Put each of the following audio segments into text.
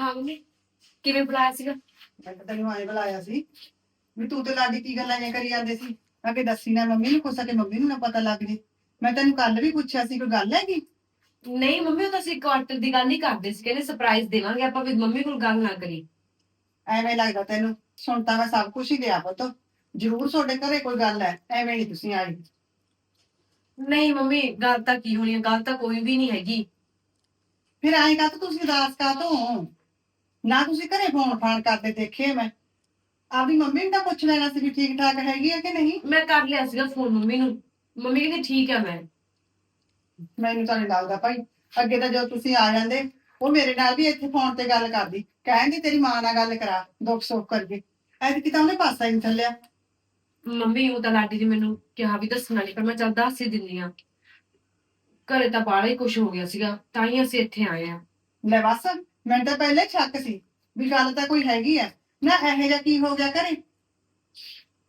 ਹਾਂ ਮੰਮੀ ਕਿਵੇਂ ਬੁਲਾਇਆ ਸੀਗਾ? ਮੈਂ ਤਾਂ ਤੈਨੂੰ ਆਏ ਬੁਲਾਇਆ ਸੀ ਵੀ ਤੂੰ ਤੇ ਲਾਡੀ ਕੀ ਗੱਲਾਂ ਜੇ ਕਰੀ ਜਾਂਦੇ ਸੀ। ਅੱਗੇ ਦੱਸੀ ਨਾ ਮੰਮੀ ਨੂੰ ਕੁਛ ਕਿ ਮੰਮੀ ਨੂੰ ਨਾ ਪਤਾ ਲੱਗ ਜੇ। ਮੈਂ ਤੈਨੂੰ ਕੱਲ ਵੀ ਪੁੱਛਿਆ ਸੀ ਕੋਈ ਗੱਲ ਹੈਗੀ? ਨਹੀਂ ਮੰਮੀ ਉਹ ਤਾਂ ਅਸੀਂ ਕੁਆਟਰ ਦੀ ਗੱਲ ਨਹੀਂ ਕਰਦੇ ਸੀ ਕਹਿੰਦੇ ਸਰਪ੍ਰਾਈਜ਼ ਦੇਵਾਂਗੇ ਆਪਾਂ ਵੀ ਮੰਮੀ ਕੋਲ ਗੱਲ ਨਾ ਕਰੀ ਐਵੇਂ ਲੱਗਦਾ ਤੈਨੂੰ ਸੁਣ ਤਾਂ ਮੈਂ ਸਭ ਕੁਝ ਹੀ ਲਿਆ ਪੁੱਤ। ਜ਼ਰੂਰ ਤੁਹਾਡੇ ਘਰੇ ਕੋਈ ਗੱਲ ਹੈ ਐਵੇਂ ਨਹੀਂ ਤੁਸੀਂ ਆਏ। ਨਹੀਂ ਮੰਮੀ ਗੱਲ ਤਾਂ ਕੀ ਹੋਣੀ ਹੈ ਗੱਲ ਤਾਂ ਕੋਈ ਵੀ ਨਹੀਂ ਹੈਗੀ। ਫਿਰ ਐਂ ਕਾ ਤੁਸੀਂ ਉਦਾਸ ਕਾ ਤੋਂ ਨਾ ਤੁਸੀਂ ਘਰੇ ਫੋਨ ਫਾਨ ਕਰਦੇ ਦੇਖੇ ਮੈਂ। ਆਪਦੀ ਮੰਮੀ ਨੂੰ ਤਾਂ ਪੁੱਛ ਲੈਣਾ ਸੀ ਵੀ ਠੀਕ ਠਾਕ ਹੈਗੀ ਹੈ ਕਿ ਨਹੀਂ? ਮੈਂ ਕਰ ਲਿਆ ਸੀਗਾ ਫੋਨ ਮੰਮੀ ਨੂੰ। ਮੰਮੀ ਕਹਿੰਦੀ ਠੀਕ ਹੈ ਮੈਂ। ਮੈਨੂੰ ਤਾਂ ਨਹੀਂ ਲੱਗਦਾ ਭਾਈ। ਅੱਗੇ ਤਾਂ ਜਦੋਂ ਤੁਸੀਂ ਆ ਜਾਂਦੇ ਉਹ ਮੇਰੇ ਨਾਲ ਵੀ ਇੱਥੇ ਫੋਨ ਤੇ ਗੱਲ ਕਰਦੀ। ਕਹਿੰਦੀ ਤੇਰੀ ਮਾਂ ਨਾਲ ਗੱਲ ਕਰਾ ਦੁੱਖ ਸੁੱਖ ਕਰਕੇ। ਐਤਕੀ ਤਾਂ ਉਹਨੇ ਪਾਸਾ ਹੀ ਨਹੀਂ ਥੱਲਿਆ। ਮੰਮੀ ਉਹ ਤਾਂ ਲਾਡੀ ਜੀ ਮੈਨੂੰ ਕਿਹਾ ਵੀ ਦੱਸਣਾ ਨਹੀਂ ਪਰ ਮੈਂ ਚੱਲ ਦੱਸ ਹੀ ਦਿੰਨੀ ਆ ਘਰੇ ਤਾਂ ਬਾਹਲਾ ਹੀ ਕੁਝ ਹੋ ਗਿਆ ਸੀਗਾ ਤਾਂ ਹੀ ਅਸੀਂ ਇੱਥੇ ਆਏ ਆ ਲੈ ਬਸ। ਮੈਨੂੰ ਤਾਂ ਪਹਿਲੇ ਸ਼ੱਕ ਸੀ ਵੀ ਗੱਲ ਤਾਂ ਕੋਈ ਹੈਗੀ ਆ। ਨਾ ਇਹੋ ਜਿਹਾ ਕੀ ਹੋ ਗਿਆ ਘਰੇ?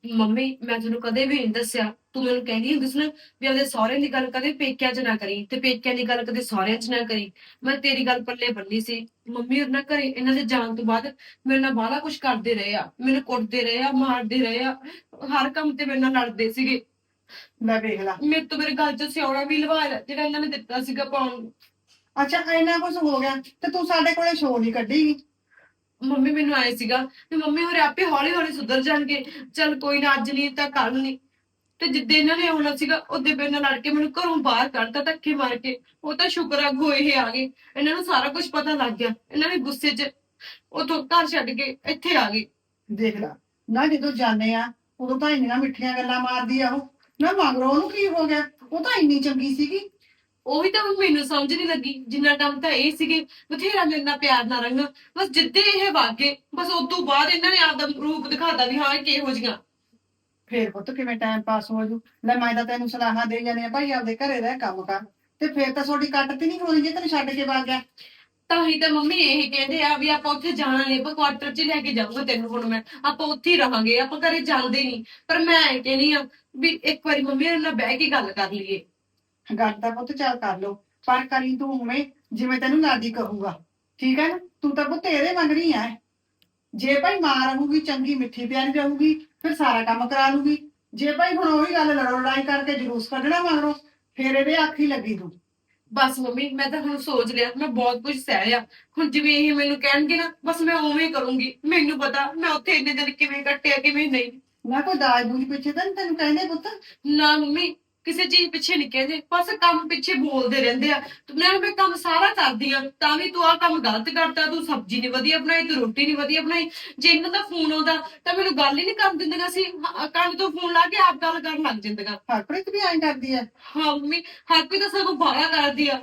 ਮੰਮੀ ਮੈਂ ਤੁਹਾਨੂੰ ਕਦੇ ਵੀ ਨਹੀਂ ਦੱਸਿਆ। ਤੂੰ ਮੈਨੂੰ ਕਹਿੰਦੀ ਹੁੰਦੀ ਸੀ ਨਾ ਵੀ ਆਪਦੇ ਸਹੁਰੇ ਦੀ ਗੱਲ ਕਦੇ ਪੇਕਿਆਂ 'ਚ ਨਾ ਕਰੀ ਤੇ ਪੇਕਿਆਂ ਦੀ ਗੱਲ ਕਦੇ ਸਹੁਰਿਆਂ 'ਚ ਨਾ ਕਰੀ। ਮੈਂ ਤੇਰੀ ਗੱਲ ਪੱਲੇ ਬੰਨੀ ਸੀ। ਮੰਮੀ ਉਹਨਾਂ ਘਰੇ ਇਹਨਾਂ ਦੇ ਜਾਣ ਤੋਂ ਬਾਅਦ ਮੇਰੇ ਨਾਲ ਬਾਹਲਾ ਕੁਝ ਕਰਦੇ ਰਹੇ ਆ। ਮੈਨੂੰ ਕੁੱਟਦੇ ਰਹੇ ਆ ਮਾਰਦੇ ਰਹੇ ਆ। ਹਰ ਕੰਮ ਤੇ ਮੇਰੇ ਨਾਲ ਲੜਦੇ ਸੀਗੇ। ਲੈ ਵੇਖ ਲਾ। ਮੇਰੇ ਤੋਂ ਮੇਰੇ ਗੱਲ 'ਚ ਸਿਉਣਾ ਵੀ ਲਵਾ ਲਿਆ ਜਿਹੜਾ ਇਹਨਾਂ ਨੇ ਦਿੱਤਾ ਸੀਗਾ ਪਾਉਣ। ਨੂੰ ਅੱਛਾ ਇੰਨਾ ਕੁਝ ਹੋ ਗਿਆ ਤੇ ਤੂੰ ਸਾਡੇ ਕੋਲੇ ਸ਼ੋਅ ਨਹੀਂ ਕੱਢੀਗੀ ਮੰਮੀ ਮੈਨੂੰ ਆਏ ਸੀਗਾ ਤੇ ਮੰਮੀ ਹੋਰੇ ਆਪੇ ਹੌਲੀ ਹੌਲੀ ਸੁਧਰ ਜਾਣਗੇ। ਚਲ ਕੋਈ ਨਾ ਅੱਜ ਨਹੀਂ ਤਾਂ ਕੱਲ ਨਹੀਂ। ਤੇ ਜਿੱਦੇ ਇਹਨਾਂ ਨੇ ਆਉਣਾ ਸੀਗਾ ਉਹਦੇ ਨਾਲ ਲੜ ਕੇ ਮੈਨੂੰ ਘਰੋਂ ਬਾਹਰ ਕੱਢਤਾ ਧੱਕੇ ਮਾਰ ਕੇ। ਉਹ ਤਾਂ ਸ਼ੁਕਰ ਆ ਗੋ ਇਹ ਆ ਗਏ। ਇਹਨਾਂ ਨੂੰ ਸਾਰਾ ਕੁਝ ਪਤਾ ਲੱਗ ਗਿਆ। ਇਹਨਾਂ ਨੇ ਗੁੱਸੇ 'ਚ ਉਥੋਂ ਘਰ ਛੱਡ ਕੇ ਇੱਥੇ ਆ ਗਏ। ਦੇਖ ਲਾ ਨਾ ਜਦੋਂ ਜਾਂਦੇ ਆ ਉਦੋਂ ਤਾਂ ਇੰਨੀਆਂ ਮਿੱਠੀਆਂ ਗੱਲਾਂ ਮਾਰਦੀ ਆ ਉਹ। ਨਾ ਮਗਰੋਂ ਉਹਨੂੰ ਕੀ ਹੋ ਗਿਆ? ਉਹ ਤਾਂ ਇੰਨੀ ਚੰਗੀ ਸੀਗੀ। ਉਹੀ ਤਾਂ ਹੁਣ ਮੈਨੂੰ ਸਮਝ ਨਹੀਂ ਲੱਗੀ। ਜਿੰਨਾ ਟਾਈਮ ਤਾਂ ਇਹ ਸੀਗੇ ਬਥੇਰਾ ਮੇਰੇ ਨਾਲ ਪਿਆਰ ਨਾਲ ਰੰਗ। ਬਸ ਜਿੱਦੇ ਇਹ ਵਾਗੇ ਬਸ ਉਸ ਤੋਂ ਬਾਅਦ ਇਹਨਾਂ ਨੇ ਆਪਦਾ ਰੂਪ ਦਿਖਾਤਾ ਵੀ ਹਾਂ ਇਹ ਕਿਹੋ ਜਿਹੀਆਂ। ਫੇਰ ਪੁੱਤ ਕਿਵੇਂ ਟਾਈਮ ਪਾਸ ਹੋ ਜੂ? ਲੈ ਮੈਂ ਤਾਂ ਤੈਨੂੰ ਸਲਾਹਾਂ ਦੇ ਜਾਂਦੇ ਆ ਭਾਈ ਆਪਦੇ ਘਰੇ ਰਹਿ ਕੰਮ ਕਰ। ਤੇ ਫੇਰ ਤਾਂ ਤੁਹਾਡੀ ਕੱਟ ਤੇ ਨਹੀਂ ਹੋਣੀ ਜੇ ਤੈਨੂੰ ਛੱਡ ਕੇ ਵਗ ਗਿਆ। ਤਾਂ ਹੀ ਤਾਂ ਮੰਮੀ ਇਹ ਕਹਿੰਦੇ ਆ ਵੀ ਆਪਾਂ ਉੱਥੇ ਜਾਣਾ ਨਹੀਂ ਆਪਾਂ ਕੁਆਟਰ 'ਚ ਲੈ ਕੇ ਜਾਊਂਗਾ ਤੈਨੂੰ ਹੁਣ ਮੈਂ। ਆਪਾਂ ਉੱਥੇ ਹੀ ਰਹਾਂਗੇ ਆਪਾਂ ਘਰੇ ਜਾਂਦੇ ਨਹੀਂ। ਪਰ ਮੈਂ ਇਹ ਕਹਿੰਦੀ ਆ ਵੀ ਇੱਕ ਵਾਰੀ ਮੰਮੀ ਨਾਲ ਬਹਿ ਕੇ ਗੱਲ ਕਰ ਲਈਏ। ਗੱਲ ਤਾਂ ਪੁੱਤ ਚੱਲ ਕਰ ਲੋ ਪਰ ਕਰੀ ਤੂੰ ਉਵੇਂ ਜਿਵੇਂ ਤੈਨੂੰ ਲਾਡੀ ਕਹੂਗਾ। ਠੀਕ ਹੈ ਨਾ? ਤੂੰ ਤਾਂ ਪੁੱਤ ਇਹਦੇ ਮੰਗਣੀ ਐ। ਜੇ ਭਾਈ ਮਾਂ ਰਹੂਗੀ ਚੰਗੀ ਮਿੱਠੀ ਪਿਆਰੀ ਰਹੂਗੀ ਫਿਰ ਸਾਰਾ ਕੰਮ ਕਰਾ ਲੂਗੀ। ਜੇ ਭਾਈ ਹੁਣ ਉਹੀ ਗੱਲ ਲੜੋ ਲੜਾਈ ਕਰਕੇ ਜਲੂਸ ਕੱਢਣਾ ਮਗਰੋਂ ਫਿਰ ਇਹਦੇ ਆਖੀ ਲੱਗੀ ਤੂੰ। ਬਸ ਮੰਮੀ ਮੈਂ ਤਾਂ ਹੁਣ ਸੋਚ ਲਿਆ ਮੈਂ ਬਹੁਤ ਕੁਝ ਸਹਿ ਲਿਆ। ਹੁਣ ਜਿਵੇਂ ਇਹ ਮੈਨੂੰ ਕਹਿਣਗੇ ਨਾ ਬਸ ਮੈਂ ਉਵੇਂ ਹੀ ਕਰੂੰਗੀ। ਮੈਨੂੰ ਪਤਾ ਮੈਂ ਉੱਥੇ ਇੰਨੇ ਦਿਨ ਕਿਵੇਂ ਕੱਟਿਆ ਕਿਵੇਂ ਨਹੀਂ। ਨਾ ਕੋਈ ਦਾਜ ਦੂਜ ਪਿੱਛੇ ਤਾਂ ਨੀ ਤੈਨੂੰ ਕਹਿੰਦੇ ਪੁੱਤ? ਨਾ ਮੰਮੀ ਕਿਸੇ ਚੀਜ਼ ਪਿੱਛੇ ਨਹੀਂ ਕਹਿੰਦੇ ਬਸ ਕੰਮ ਪਿੱਛੇ ਬੋਲਦੇ ਰਹਿੰਦੇ ਆ। ਤੂੰ ਮੈਂ ਮੈਂ ਕੰਮ ਸਾਰਾ ਕਰਦੀ ਆ ਤਾਂ ਵੀ ਤੂੰ ਆਹ ਕੰਮ ਗਲਤ ਕਰਤਾ ਤੂੰ ਸਬਜ਼ੀ ਨਹੀਂ ਵਧੀਆ ਬਣਾਈ ਤੂੰ ਰੋਟੀ ਨਹੀਂ ਵਧੀਆ ਬਣਾਈ। ਜੇ ਇਹਨਾਂ ਦਾ ਫੋਨ ਆਉਂਦਾ ਤਾਂ ਮੈਨੂੰ ਗੱਲ ਹੀ ਨਹੀਂ ਕਰਨ ਦਿੰਦੀਆਂ ਸੀ। ਕੰਨ ਤੋਂ ਫੋਨ ਲਾ ਕੇ ਆਪ ਗੱਲ ਕਰਨ ਲੱਗ ਜਾਂਦੀਆਂ। ਹਰਪ੍ਰੀਤ ਵੀ ਐਂ ਕਰਦੀ ਐ ਹਾਂ ਮੰਮੀ ਹਰਪ੍ਰੀਤ ਤਾਂ ਸਭ ਬਾਹਲਾ ਕਰਦੀ ਆ।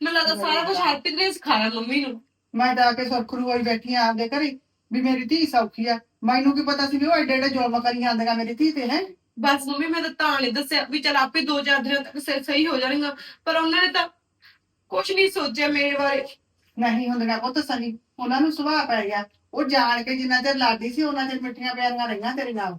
ਮੈਨੂੰ ਲੱਗਦਾ ਸਾਰਾ ਕੁਝ ਹਰਪ੍ਰੀਤ ਨੇ ਸਿਖਾਇਆ ਮੰਮੀ ਨੂੰ। ਮੈਂ ਤਾਂ ਆ ਕੇ ਸੁਰਖਰੂ ਹੋਈ ਬੈਠੀ ਆ ਆਪਦੇ ਘਰੇ ਵੀ ਮੇਰੀ ਧੀ ਸੌਖੀ ਆ। ਮੈਨੂੰ ਕੀ ਪਤਾ ਸੀ ਵੀ ਉਹ ਐਡੇ ਐਡੇ ਜ਼ੁਲਮ ਕਰੀ ਜਾਂਦੀਆਂ ਮੇਰੀ ਧੀ ਤੇ ਹੈ? ਬਸ ਮੰਮੀ ਮੈਂ ਤਾਂ ਤਾਂ ਨਹੀਂ ਦੱਸਿਆ ਵੀ ਚਲ ਆਪੇ ਦੋ ਚਾਰ ਦਿਨਾਂ ਤੱਕ ਸ- ਸਹੀ ਹੋ ਜਾਣਗਾ ਪਰ ਉਹਨਾਂ ਨੇ ਤਾਂ ਕੁਝ ਨਹੀਂ ਸੋਚਿਆ ਮੇਰੇ ਬਾਰੇ। ਨਹੀਂ ਹੁੰਦੀਆਂ ਪੁੱਤ ਸਹੀ। ਉਹਨਾਂ ਨੂੰ ਸੁਭਾਅ ਪੈ ਗਿਆ। ਉਹ ਜਾਣ ਕੇ ਜਿੰਨਾ ਚਿਰ ਲਾਡੀ ਸੀ ਉਹਨਾਂ ਚਿਰ ਮਿੱਠੀਆਂ ਪਿਆਰੀਆਂ ਰਹੀਆਂ ਤੇਰੇ ਨਾਲ।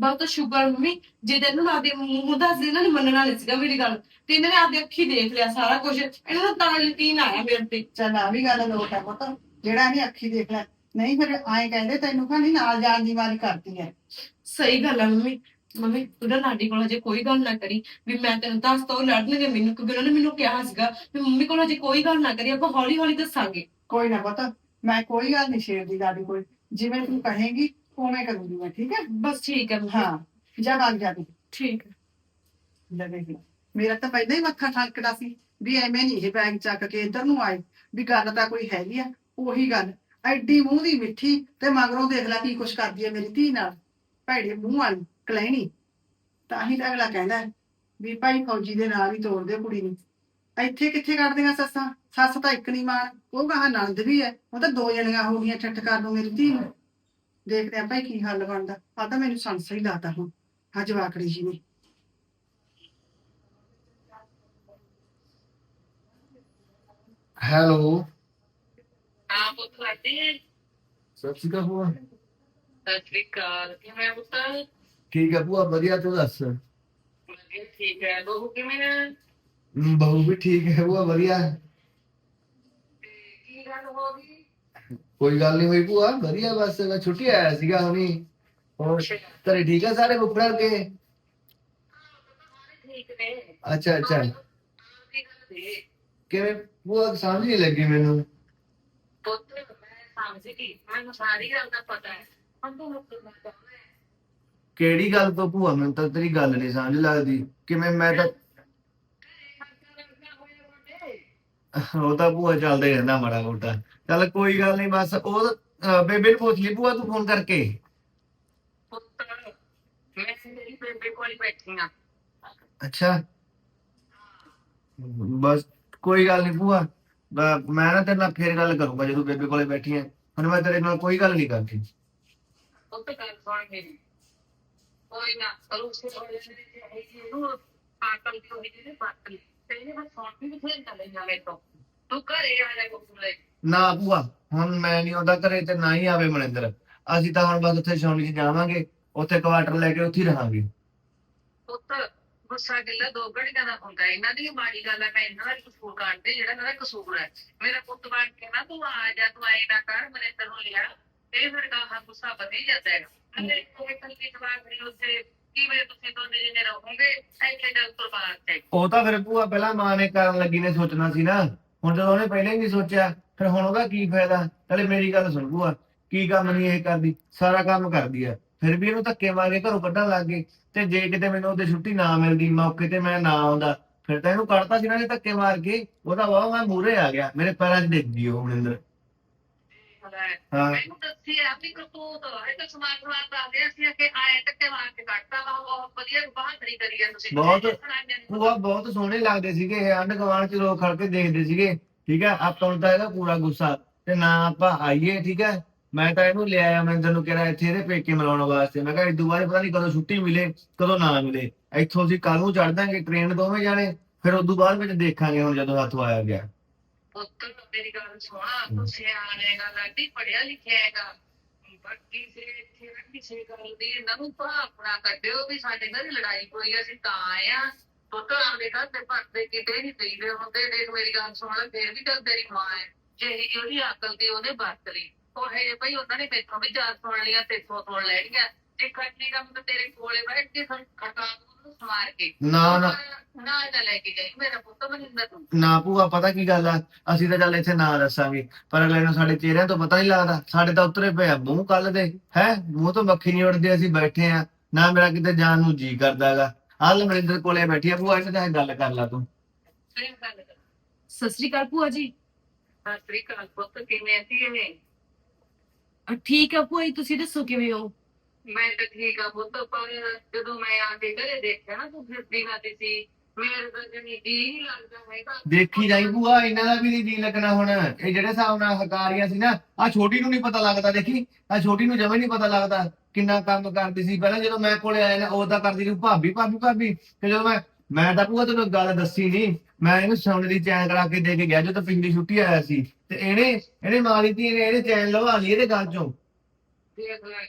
ਬਹੁਤ ਸ਼ੁਕਰ ਮੰਮੀ ਜੇ ਤੈਨੂੰ ਨਾ ਦੇ ਮੂੰਹ ਦੱਸਦੇ ਇਹਨਾਂ ਨੇ ਮੰਨਣਾ ਨਹੀਂ ਸੀਗਾ ਮੇਰੀ ਗੱਲ। ਤੇ ਇਹਨਾਂ ਨੇ ਆਪਦੀ ਅੱਖੀ ਦੇਖ ਲਿਆ ਸਾਰਾ ਕੁਝ ਇਹਨਾਂ ਨੂੰ ਤਾਂ ਯਕੀਨ ਆਇਆ ਮੇਰੇ ਤੇ। ਚੱਲ ਆ ਵੀ ਗੱਲ ਲੋਟ ਹੈ ਪੁੱਤ। ਜਿਹੜਾ ਨਹੀਂ ਅੱਖੀ ਦੇਖ ਲੈ ਨਹੀਂ ਫਿਰ ਐਂ ਕਹਿੰਦੇ ਤੈਨੂੰ ਖਾਨੀ ਨਾਲ ਜਾਣ ਦੀ ਵਾਰੀ ਕਰਦੀ ਐ। ਸਹੀ ਗੱਲ ਆ ਮੰਮੀ। ਮੰਮੀ ਉਹਦਾ ਲਾਡੀ ਕੋਲ ਹਜੇ ਕੋਈ ਗੱਲ ਨਾ ਕਰੀ। ਵੀ ਮੈਂ ਤੈਨੂੰ ਦੱਸ ਤਾ ਉਹ ਲੜਨਗੇ ਮੈਨੂੰ ਕਿਉਂਕਿ ਉਹਨਾਂ ਨੇ ਮੈਨੂੰ ਕਿਹਾ ਸੀਗਾ ਵੀ ਮੰਮੀ ਕੋਲ ਹਜੇ ਕੋਈ ਗੱਲ ਨਾ ਕਰੀ ਆਪਾਂ ਹੌਲੀ ਹੌਲੀ ਦੱਸਾਂਗੇ। ਕੋਈ ਨਾ ਪੁੱਤ ਮੈਂ ਕੋਈ ਗੱਲ ਨਹੀਂ ਛੇੜਦੀ ਲਾਡੀ ਕੋਈ ਜਿਵੇਂ ਤੂੰ ਕਹੇਂਗੀ ਉਵੇਂ ਕਰੂੰਗੀ ਮੈਂ ਠੀਕ ਹੈ? ਬਸ ਠੀਕ ਹੈ ਮੰਮੀ। ਹਾਂ ਜਾ ਵਗ ਜਾ ਤੂੰ। ਠੀਕ ਹੈ। ਲੈ। ਮੇਰਾ ਤਾਂ ਪਹਿਲਾਂ ਹੀ ਮੱਥਾ ਠਾਕਦਾ ਸੀ ਵੀ ਐਵੇਂ ਨਹੀਂ ਇਹ ਬੈਗ ਚੱਕ ਕੇ ਇੱਧਰ ਨੂੰ ਆਏ ਵੀ ਗੱਲ ਤਾਂ ਕੋਈ ਹੈਗੀ ਆ ਉਹੀ ਗੱਲ। ਐਡੀ ਮੂੰਹ ਦੀ ਮਿੱਠੀ ਤੇ ਮਗਰੋਂ ਦੇਖ ਲੈ ਕੀ ਕੁਛ ਕਰਦੀ ਹੈ ਮੇਰੀ ਧੀ ਨਾਲ ਭੈੜੇ ਮੂੰਹ ਵਾਲੀ। ਕਲੈਣੀ। ਤਾਂ ਹੀ ਤਾਂ ਅਗਲਾ ਕਹਿੰਦਾ ਹੈ ਵੀ ਭਾਈ ਫੌਜੀ ਦੇ ਨਾਲ ਹੀ ਤੋੜ ਦੇ ਕੁੜੀ ਨੂੰ। ਇੱਥੇ ਕਿੱਥੇ ਕੱਢਦੀਆਂ ਸੱਸਾਂ? ਸੱਸ ਤਾਂ ਇੱਕ ਨਹੀਂ ਮਾਣ ਉਹ ਕਹਾ ਨੰਦ ਵੀ ਹੈ। ਉਹ ਤਾਂ ਦੋ ਜਣੀਆਂ ਹੋ ਗਈਆਂ ਛੱਟ ਕਰ ਦੋ ਮੇਰੀ ਧੀ ਨੂੰ। ਦੇਖਦੇ ਆ ਭਾਈ ਕੀ ਹੱਲ ਬਣਦਾ। ਆ ਤਾਂ ਮੈਨੂੰ ਸੰਸਾ ਹੀ ਲਾਤਾ ਹੁਣ ਆ ਜਵਾਕੜੀ ਜੀ ਨੇ। ਹੈਲੋ। ਹਾਂ ਪੁੱਤ ਲੱਗਦੇ ਸਤਿ ਸ਼੍ਰੀ ਅਕਾਲ ਭੂਆ। ਸਤਿ ਸ਼੍ਰੀ ਅਕਾਲ। ਕਿਵੇਂ ਪੁੱਤ? ਠੀਕ ਹੈ ਭੂਆ ਵਧੀਆ ਤੂੰ ਦੱਸ ਠੀਕ ਹੈ ਬਹੂ ਕਿਵੇਂ ਹੈ ਹਮ, ਬਹੂ ਵੀ ਠੀਕ ਹੈ ਭੂਆ ਵਧੀਆ ਕੀ ਗੱਲ ਹੋ ਗਈ ਕੋਈ ਗੱਲ ਨਹੀਂ ਹੋਈ ਭੂਆ ਵਧੀਆ ਬਸ ਮੈਂ ਛੁੱਟੀ ਆਇਆ ਸੀਗਾ ਹੁਣੀ ਹੋਰ ਘਰੇ ਠੀਕ ਆ ਸਾਰੇ ਬੁੱਕਰ ਕੇ ਠੀਕ ਨੇ ਅੱਛਾ ਅੱਛਾ ਕੀ ਗੱਲ ਸੀ ਕਿਵੇਂ ਭੂਆ ਸਮਝ ਨਹੀਂ ਲੱਗੀ ਮੈਨੂੰ ਪੁੱਤ ਮੈਂ ਸਮਝ ਗਈ ਮੈਨੂੰ ਸਾਰੀ ਗੱਲ ਦਾ ਪਤਾ ਹੈ ਹੁਣ ਤੂੰ ਮੁੱਕ ਨਾ ਕਿਹੜੀ ਗੱਲ ਤੋਂ ਭੂਆ ਮੈਨੂੰ ਤਾਂ ਤੇਰੀ ਗੱਲ ਨਹੀਂ ਸਮਝ ਲੱਗਦੀ। ਕਿਵੇਂ ਮੈਂ ਤਾਂ ਉਹ ਤਾਂ ਭੂਆ ਚੱਲਦਾ ਹੀ ਰਹਿੰਦਾ ਮਾੜਾ ਮੋਟਾ। ਚੱਲ ਕੋਈ ਗੱਲ ਨਹੀਂ ਬਸ ਉਹ ਅਹ, ਬੇਬੇ ਨੂੰ ਪੁੱਛ ਲਈ ਭੂਆ ਤੂੰ ਫੋਨ ਕਰਕੇ। ਪੁੱਤ ਮੈਂ ਤੇਰੀ ਬੇਬੇ ਕੋਲ ਹੀ ਬੈਠੀ ਆ ਅੱਛਾ। ਬਸ ਕੋਈ ਗੱਲ ਨਹੀਂ ਭੂਆ। ਬ- ਮੈਂ ਨਾ ਤੇਰੇ ਨਾਲ ਫੇਰ ਗੱਲ ਕਰੂੰਗਾ ਜਦੋਂ ਬੇਬੇ ਕੋਲੇ ਬੈਠੀ ਆ। ਹੁਣ ਮੈਂ ਤੇਰੇ ਨਾਲ ਕੋਈ ਗੱਲ ਨਹੀਂ ਕਰਦੀ। ਪੁੱਤ ਗੱਲ ਸੁਣ ਮੇਰੀ ਨਾ ਭੂਆ ਹੁਣ ਮੈਂ ਨਹੀਂ ਆਉਂਦਾ ਘਰੇ ਤੇ ਨਾ ਹੀ ਆਵੇ ਮਨਿੰਦਰ। ਅਸੀਂ ਤਾਂ ਹੁਣ ਬਸ ਉੱਥੇ ਸ਼ੌਣੀ 'ਚ ਜਾਵਾਂਗੇ ਉੱਥੇ ਕੁਆਟਰ ਲੈ ਕੇ ਉੱਥੇ ਹੀ ਰਹਾਂਗੇ। ਪੁੱਤ ਗੁੱਸਾ ਗਿੱਲਾ ਦੋ ਘੜੀਆਂ ਦਾ ਹੁੰਦਾ। ਇਹਨਾਂ ਦੀ ਮਾੜੀ ਗੱਲ ਹੈ ਮੈਂ ਇਹਨਾਂ ਦਾ ਕਸੂਰ ਕੱਢਦੇ ਜਿਹੜਾ ਇਹਨਾਂ ਦਾ ਕਸੂਰ ਹੈ। ਮੇਰਾ ਪੁੱਤ ਬਣ ਕੇ ਨਾ ਤੂੰ ਆ ਜਾ ਤੂੰ ਆਏ ਨਾ ਕਰ ਮਨਿੰਦਰ ਨੂੰ ਲਿਆ। ਇਹ ਫਿਰ ਗਾਹਾਂ ਗੁੱਸਾ ਵਧੀ ਜਾਂਦਾ ਹੈ। ਅੰਦਰ ਕੋਈ ਕੱਲੀ ਜਵਾਬ ਨਹੀਂ ਉੱਥੇ ਕਿਵੇਂ ਤੁਸੀਂ ਦੋਨੇ ਜਿਹਨੇ ਰਹੋਗੇ? ਐਸੇ ਦਾ ਪ੍ਰਭਾਵ ਹੈ? ਉਹ ਤਾਂ ਫਿਰ ਭੂਆ ਪਹਿਲਾਂ ਮਾਂ ਨੇ ਕਰਨ ਲੱਗੀ ਨੇ ਸੋਚਣਾ ਸੀ ਨਾ। ਹੁਣ ਜਦੋਂ ਉਹਨੇ ਪਹਿਲਾਂ ਹੀ ਨਹੀਂ ਸੋਚਿਆ ਫਿਰ ਹੁਣ ਉਹਦਾ ਕੀ ਫਾਇਦਾ? ਚਲੇ ਮੇਰੀ ਗੱਲ ਸੁਣ ਭੂਆ ਕੀ ਕੰਮ ਨਹੀਂ ਇਹ ਕਰਦੀ? ਸਾਰਾ ਕੰਮ ਕਰਦੀ ਆ। ਫਿਰ ਵੀ ਇਹਨੂੰ ਧੱਕੇ ਮਾਰ ਕੇ ਘਰੋਂ ਕੱਢਣ ਲੱਗ ਗਏ ਤੇ ਜੇ ਕਿਤੇ ਮੈਨੂੰ ਉਹਦੇ ਛੁੱਟੀ ਨਾ ਮਿਲਦੀ ਮੌਕੇ ਤੇ ਮੈਂ ਨਾ ਆਉਂਦਾ ਫਿਰ ਤਾਂ ਇਹਨੂੰ ਕੱਢਤਾ ਸੀ ਨਾ ਧੱਕੇ ਮਾਰ ਕੇ। ਉਹਦਾ ਵਾਹ ਮੈਂ ਮੂਰੇ ਆ ਗਿਆ। ਮੇਰੇ ਪੈਰਾਂ 'ਚ ਡਿੱਗ ਗਈ ਉਹ ਮਨਿੰਦਰ। ਹਾਂ। ਮੈਨੂੰ ਦੱਸੀ ਆ ਵੀ ਕਰਤੂਤ ਹੈ ਤਾਂ ਸਮਾਜ ਸਮਾਜ ਦੱਸਦੇ ਅਸੀਂ ਕਿ ਆਏ ਟੱਕੇ ਮਾਰ ਕੇ ਕੱਟਦਾ ਵਾ ਬਹੁਤ ਵਧੀਆ ਬਹਾਦਰੀ ਕਰੀ ਹੈ ਤੁਸੀਂ। ਬਹੁਤ-। ਭੂਆ ਸੋਹਣੇ ਲੱਗਦੇ ਸੀਗੇ ਇਹ ਆਂਢ ਗੁਆਂਢ ਚ ਲੋਕ ਖੜ ਕੇ ਦੇਖਦੇ ਸੀਗੇ। ਠੀਕ ਹੈ ਆਪਾਂ ਨੂੰ ਤਾਂ ਇਹਦਾ ਪੂਰਾ ਗੁੱਸਾ। ਤੇ ਨਾ ਆਪਾਂ ਆਈਏ ਠੀਕ ਹੈ। ਮੈਂ ਤਾਂ ਇਹਨੂੰ ਲਿਆਇਆ ਮੈਂ ਤੈਨੂੰ ਕਿਹਾ ਇੱਥੇ ਇਹਦੇ ਪੇਕੇ ਮਿਲਾਉਣ ਵਾਸਤੇ। ਮੈਂ ਕਿਹਾ ਇਦੋਂ ਬਾਅਦ ਪਤਾ ਨਹੀਂ ਕਦੋਂ ਛੁੱਟੀ ਮਿਲੇ ਕਦੋਂ ਨਾ ਮਿਲੇ। ਇੱਥੋਂ ਅਸੀਂ ਕੱਲ ਨੂੰ ਚੜ ਦਾਂਗੇ ਟ੍ਰੇਨ ਦੋਵੇਂ ਜਾਣੇ। ਫਿਰ ਉਦੋਂ ਬਾਅਦ ਵਿੱਚ ਦੇਖਾਂਗੇ ਹੁਣ ਜਦੋਂ ਹੱਥੋਂ ਆਇਆ ਗਿਆ। ਪੁੱਤ ਮੇਰੀ ਗੱਲ ਸੁਣਾ ਤੂੰ ਸਿਆਣੇਗਾ ਲਾਡੀ ਪੜਿਆ ਲਿਖਿਆ ਹੈਗਾ। ਬਾਕੀ ਸੇ ਇੱਥੇ ਨਾ ਕਿਸੇ ਗੱਲ ਦੀ ਇਹਨਾਂ ਨੂੰ ਭਾਵਨਾ ਕੱਢਿਓ ਵੀ ਸਾਡੇ ਨਾਲ ਲੜਾਈ ਹੋਈ, ਅਸੀਂ ਤਾਂ ਆਏ ਆ ਪੁੱਤ ਆਂਦੇ ਘਰ ਤੇ ਭਰਦੇ ਕਿਤੇ ਨਹੀਂ ਚਾਹੀਦੇ ਹੁੰਦੇ। ਦੇਖ ਮੇਰੀ ਗੱਲ ਸੁਣ, ਫੇਰ ਵੀ ਤਾਂ ਤੇਰੀ ਮਾਂ ਹੈ। ਜਿਹੀ ਉਹਦੀ ਅਕਲ ਦੀ ਉਹਨੇ ਵਰਤ ਲਈ। ਉਹ ਹੈ ਭਾਈ ਉਹਨਾਂ ਨੇ ਮੇਥੋਂ ਵੀ ਚਾਰ ਸੁਣ ਲਿਆ ਤੇ ਸੋ ਸੁਣ ਲੈਣੀਆਂ ਖੱਟੀ ਤੇਰੇ ਕੋਲੇ ਕੇ ਖਟਾ ਨੂੰ ਸਮਾਰ ਕੇ। ਨਾ ਨਾ। ਨਾ ਨਾ ਲੈ ਕੇ ਜਾਈ ਮੇਰਾ ਪੁੱਤ ਮਨਿੰਦਰ ਨੂੰ ਨਾ ਭੂਆ ਪਤਾ ਕੀ ਗੱਲ ਆ? ਅਸੀਂ ਤਾਂ ਚੱਲ ਇੱਥੇ ਨਾ ਦੱਸਾਂਗੇ ਪਰ ਅਗਲੇ ਨੂੰ ਸਾਡੇ ਚਿਹਰਿਆਂ ਤੋਂ ਪਤਾ ਨਹੀਂ ਲੱਗਦਾ। ਸਾਡੇ ਤਾਂ ਉਤਰੇ ਪਏ ਆ ਮੂੰਹ ਕੱਲ ਦੇ ਹੈ? ਮੂੰਹ ਤੋਂ ਮੱਖੀ ਨਹੀਂ ਉੜਦੀ ਅਸੀਂ ਬੈਠੇ ਆ। ਨਾ ਮੇਰਾ ਕਿਤੇ ਜਾਣ ਨੂੰ ਜੀ ਕਰਦਾਗਾ ਹਾਲ ਮਰਿੰਦਰ ਕੋਲੇ ਬੈਠੀ ਆ ਭੂਆ ਇਹਨਾਂ ਨਾਲ ਗੱਲ ਕਰ ਲਾ ਤੂੰ। ਸਤਿ ਸ੍ਰੀ ਅਕਾਲ ਭੂਆ ਜੀ। ਸਤਿ ਸ੍ਰੀ ਅਕਾਲ ਪੁੱਤ ਕਿਵੇਂ ਸੀ ਇਹ ਅ, ਠੀਕ ਆ ਭੂਆ ਜੀ ਤੁਸੀਂ ਦੱਸੋ ਕਿਵੇਂ ਹੋ? ਮੈਂ ਤਾਂ ਠੀਕ ਆ ਪੁੱਤ ਪਰ ਜਦੋਂ ਮੈਂ ਆ ਕੇ ਘਰੇ ਦੇਖਿਆ ਨਾ ਤੂੰ ਫਿਰਦੀ ਜਾਂਦੀ ਸੀ ਮੇਰੇ ਤਾਂ ਜਮੀ ਜੀ ਨਹੀਂ ਲੱਗਦਾ ਹੈਗਾ। ਦੇਖੀ ਜਾਈ ਭੂਆ ਇਹਨਾਂ ਦਾ ਵੀ ਨਹੀਂ ਜੀ ਲੱਗਣਾ ਹੁਣ। ਇਹ ਜਿਹੜੇ ਹਿਸਾਬ ਨਾਲ ਹਕਾਰੀਆਂ ਸੀ ਨਾ ਆ ਛੋਟੀ ਨੂੰ ਨਹੀਂ ਪਤਾ ਲੱਗਦਾ ਦੇਖੀ? ਆ ਛੋਟੀ ਨੂੰ ਜਮੇ ਨਹੀਂ ਪਤਾ ਲੱਗਦਾ ਕਿੰਨਾ ਕੰਮ ਕਰਦੀ ਸੀ। ਪਹਿਲਾਂ ਜਦੋਂ ਮੈਂ ਕੋਲੇ ਆਇਆ ਨਾ ਉਹ ਤਾਂ ਕਰਦੀ ਸੀ ਭਾਬੀ ਭਾਬੀ ਭਾਬੀ। ਤੇ ਜਦੋਂ ਮੈਂ ਮੈਂ ਤਾਂ ਭੂਆ ਤੈਨੂੰ ਗੱਲ ਦੱਸੀ ਨਹੀਂ ਮੈਂ ਇਹਨੂੰ ਸੋਨੇ ਦੀ ਚੈਨ ਕਰਾ ਕੇ ਦੇ ਕੇ ਗਿਆ ਜਦੋਂ ਪਿਛਲੀ ਛੁੱਟੀ ਆਇਆ ਸੀ। ਤੇ ਇਹਨੇ ਇਹਨੇ ਮਾਰੀ ਤੀ ਇਹਨੇ ਇਹਦੇ ਚੈਨ ਲਵਾ ਲਈ ਇਹਦੇ ਗੱਲ ਚੋਂ। ਦੇਖ ਲੈ।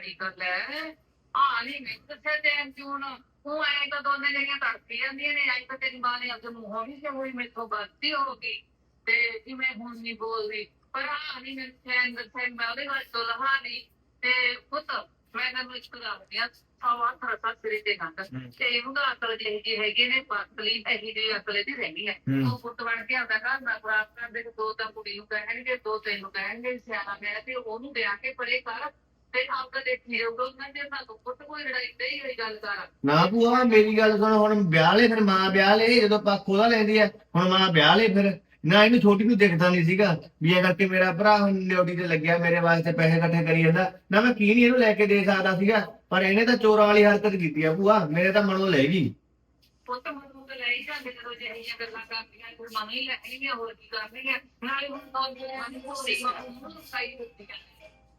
ਮਾੜੀ ਗੱਲ ਹੈ ਆ ਨਹੀਂ ਮੈਂ ਦੱਸਿਆ ਤੇ ਕਿਉਂ ਨਾ ਉਹ ਐ ਤਾਂ ਦੋਨੇ ਜਿਹੜੀਆਂ ਤੜਪੀ ਜਾਂਦੀਆਂ ਨੇ ਐ ਤਾਂ ਤੇਰੀ ਮਾਂ ਨੇ ਆਪਣੇ ਮੂੰਹੋਂ ਵੀ ਤੇ ਹੋਈ ਤੋਂ ਗਲਤੀ ਹੋ ਗਈ ਤੇ ਜਿਵੇਂ ਹੁਣ ਨਹੀਂ ਬੋਲਦੀ। ਪਰ ਆ ਨਹੀਂ ਮੈਂ ਚੈਨ ਦੱਸਿਆ ਮੈਂ ਉਹਦੇ ਗੱਲ ਤੋਂ ਲਹਾ ਨਹੀਂ ਤੇ ਪੁੱਤ ਮੈਂ ਤੈਨੂੰ ਇੱਕ ਗੱਲ ਦਿਆਂ ਸਵਾ ਥਰਸਾ ਸਿਰੇ ਤੇ ਗੰਦ ਤੇ ਇਹਨੂੰ ਦਾ ਅਕਲ ਜਿਹੀ ਜਿਹੀ ਹੈਗੀ ਨੇ ਪਤਲੀ ਇਹੀ ਜਿਹੀ ਅਕਲ ਦੀ ਰਹਿੰਦੀ ਹੈ। ਉਹ ਪੁੱਤ ਬਣ ਕੇ ਆਉਂਦਾ ਘਰ ਨਾ ਖਰਾਬ ਕਰਦੇ ਦੋ ਤਾਂ ਕੁੜੀ ਨੂੰ ਕਹਿਣਗੇ ਦੋ ਤੈਨੂੰ ਕਹਿਣਗੇ ਸਿਆਣਾ ਮੈਂ ਤੇ ਉਹਨੂੰ ਵਿਆਹ ਕੇ ਪਰੇ ਕਰ। ਕੋਈ ਨਾ ਭੂਆ ਮੇਰੀ ਗੱਲ ਸੁਣ ਹੁਣ ਵਿਆਹ ਲੈ ਫਿਰ ਮਾਂ ਵਿਆਹ ਲੈ ਜਦੋਂ ਪੱਖ ਉਹਦਾ ਲੈਂਦੀ ਆ ਹੁਣ ਮਾਂ ਵਿਆਹ ਲੈ ਫਿਰ। ਨਾ ਇਹਨੂੰ ਛੋਟੀ ਨੂੰ ਦਿਖਦਾ ਨਹੀਂ ਸੀਗਾ ਵੀ ਇਹ ਕਰਕੇ ਮੇਰਾ ਭਰਾ ਹੁਣ ਡਿਊਟੀ ਤੇ ਲੱਗਿਆ ਮੇਰੇ ਵਾਸਤੇ ਪੈਸੇ ਇਕੱਠੇ ਕਰੀ ਜਾਂਦਾ। ਨਾ ਮੈਂ ਕੀ ਨਹੀਂ ਇਹਨੂੰ ਲੈ ਕੇ ਦੇ ਸਕਦਾ ਸੀਗਾ ਪਰ ਇਹਨੇ ਤਾਂ ਚੋਰਾਂ ਵਾਲੀ ਹਰਕਤ ਕੀਤੀ ਆ ਭੂਆ ਮੇਰੇ ਤਾਂ ਮਨੋਂ ਲੈ ਗਈ। ਪੁੱਤ ਮੈਨੂੰ ਤਾਂ ਲੈ ਹੀ ਜਾਂਦੇ ਜਦੋਂ ਜਿਹੜੀਆਂ ਗੱਲਾਂ ਕਰਦੀਆਂ ਫਿਰ ਮਨ ਹੀ ਲੈਣਗੀਆਂ ਹੋਰ ਕੀ ਕਰਨਗੀਆਂ? ਨਾਲੇ ਹੁਣ ਤਾਂ ਮਨ ਹੋਰੀ ਨੂੰ ਸਾਈ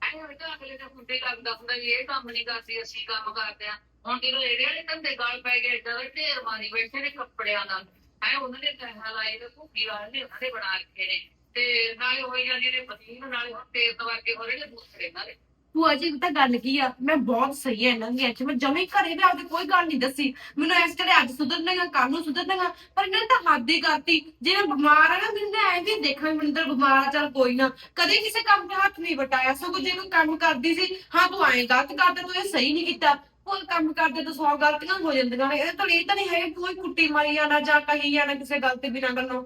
ਐਂ ਹੋਇਆ ਤਾਂ ਅਗਲੇ ਦਾ ਹੁੰਦੇ ਲੱਗਦਾ ਹੁੰਦਾ ਵੀ ਇਹ ਕੰਮ ਨਹੀਂ ਕਰਦੀ, ਅਸੀਂ ਕੰਮ ਕਰਦੇ ਆ। ਹੁਣ ਜਦੋਂ ਇਹਦੇ ਵਾਲੇ ਧੰਦੇ ਗਾਲ ਪੈ ਗਏ, ਏਦਾਂ ਦੇ ਢੇਰ ਮਾਰੀ ਬੈਠੇ ਨੇ ਕੱਪੜਿਆਂ ਨਾਲ। ਐ ਉਹਨਾਂ ਨੇ ਕਹਿਣਾ ਲਾਏ ਤੇ ਭੁੱਖੀ ਵਾਲੇ ਨੇ, ਉਹਨਾਂ ਦੇ ਬਣਾ ਰੱਖੇ ਨੇ। ਤੇ ਨਾਲੇ ਹੋਈ ਜਾਂਦੀ ਨੇ ਪਤੀ ਨਾਲੇ ਹੁਣ ਤੇਲ ਦਵਾ ਕੇ ਹੋ ਰਹੇ ਨੇ ਦੂਸਰੇ ਨਾਲੇ ਭੂਆ ਜੀ ਤਾਂ ਗੱਲ ਕੀ ਆ? ਮੈਂ ਬਹੁਤ ਸਹੀ ਹੈ ਇਹਨਾਂ ਦੀ ਐਚ ਮੈਂ ਜਮੇ ਘਰੇ ਵੀ ਆਪਦੀ ਕੋਈ ਗੱਲ ਨਹੀਂ ਦੱਸੀ। ਮੈਨੂੰ ਇਸ ਕਰੇ ਅੱਜ ਸੁਧਰਨੇਗਾ ਕੱਲ ਨੂੰ ਸੁਧਰਨੇਗਾ ਪਰ ਇਹਨਾਂ ਨੇ ਤਾਂ ਹੱਦ ਹੀ ਕਰਤੀ। ਜੇ ਮੈਂ ਬਿਮਾਰ ਆ ਨਾ, ਮੈਨੂੰ ਤਾਂ ਐ ਵੀ ਦੇਖਾਂ ਮਨਿੰਦਰ ਬਿਮਾਰ ਆ, ਚੱਲ ਕੋਈ ਨਾ। ਕਦੇ ਕਿਸੇ ਕੰਮ ਤੇ ਹੱਥ ਨਹੀਂ ਵਟਾਇਆ। ਸਗੋਂ ਜੇ ਕੋਈ ਕੰਮ ਕਰਦੀ ਸੀ, ਹਾਂ ਤੂੰ ਐਂ ਗਲਤ ਕਰਦਾ, ਤੂੰ ਇਹ ਸਹੀ ਨਹੀਂ ਕੀਤਾ। ਕੋਈ ਕੰਮ ਕਰਦੇ ਤਾਂ ਸੌ ਗਲਤੀਆਂ ਹੋ ਜਾਂਦੀਆਂ ਨੇ। ਇਹ ਤਾਂ ਇਹ ਤਾਂ ਨਹੀਂ ਹੈ ਕਿ ਕੋਈ ਕੁੱਟੀ ਮਾਰੀ ਜਾਣਾ ਜਾਂ ਕਹੀ ਜਾਣਾ ਕਿਸੇ ਗੱਲ ਤੇ ਬਿਨਾਂ ਗੱਲੋਂ।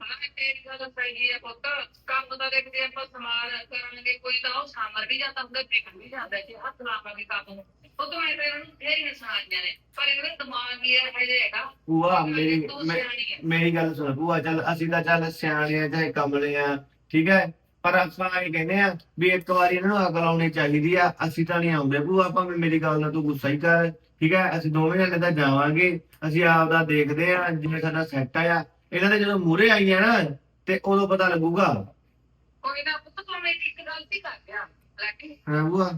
ਹਾਂ ਤੇਰੀ ਗੱਲ ਸਹੀ ਹੈ ਪੁੱਤ। ਕੰਮ ਦਾ ਦੇਖਦੇ ਆਪਾਂ ਸਮਾਨ ਕਰਾਂਗੇ ਕੋਈ ਤਾਂ ਉਹ ਸਾਮਰ ਵੀ ਜਾਂਦਾ ਹੁੰਦਾ ਵਿਕਣ ਵੀ ਜਾਂਦਾ ਕਿ ਹੱਥ ਲਾਵਾਂਗੇ ਕੰਮ ਨੂੰ। ਉਹ ਤੋਂ ਐਵੇਂ ਉਹਨੂੰ ਫੇਰ ਹੀ ਸਾਰੀਆਂ ਨੇ। ਪਰ ਇਹਦੇ ਦਿਮਾਗ ਹੀ ਇਹ ਜਿਹਾ ਹੈਗਾ। ਭੂਆ ਮੇਰੀ ਤੂੰ ਮੈਂ- ਸਿਆਣੀ ਹੈ ਮੇਰੀ ਗੱਲ ਸੁਣ ਭੂਆ ਚੱਲ ਅਸੀਂ ਤਾਂ ਚੱਲ ਸਿਆਣੇ ਆ ਚਾਹੇ ਕਮਲੇ ਆ ਠੀਕ ਹੈ? ਪਰ ਆਪਾਂ ਇਹ ਕਹਿੰਦੇ ਆ ਵੀ ਇੱਕ ਵਾਰੀ ਇਹਨਾਂ ਨੂੰ ਅਕਲ ਆਉਣੀ ਚਾਹੀਦੀ ਆ। ਅਸੀਂ ਤਾਂ ਨਹੀਂ ਆਉਂਦੇ ਭੂਆ ਆਪਾਂ ਮੇਰੀ ਗੱਲ ਨਾਲ ਤੂੰ ਗੁੱਸਾ ਹੀ ਕਰ ਠੀਕ ਹੈ? ਅਸੀਂ ਦੋਵੇਂ ਜਣੇ ਤਾਂ ਜਾਵਾਂਗੇ। ਅਸੀਂ ਆਪ ਦਾ ਦੇਖਦੇ ਆ ਜਿਵੇਂ ਸਾਡਾ ਸੈੱਟ ਆ। ਇਹਨਾਂ ਦੇ ਜਦੋਂ ਮੂਰੇ ਆਈਆਂ ਨਾ ਤੇ ਉਦੋਂ ਪਤਾ ਲੱਗੂਗਾ। ਕੋਈ ਨਾ ਪੁੱਤ ਤੂੰ ਮੇਰੀ ਇੱਕ ਗਲਤੀ ਕਰ ਗਿਆ ਲੱਗੀ। ਹਾਂ ਭੂਆ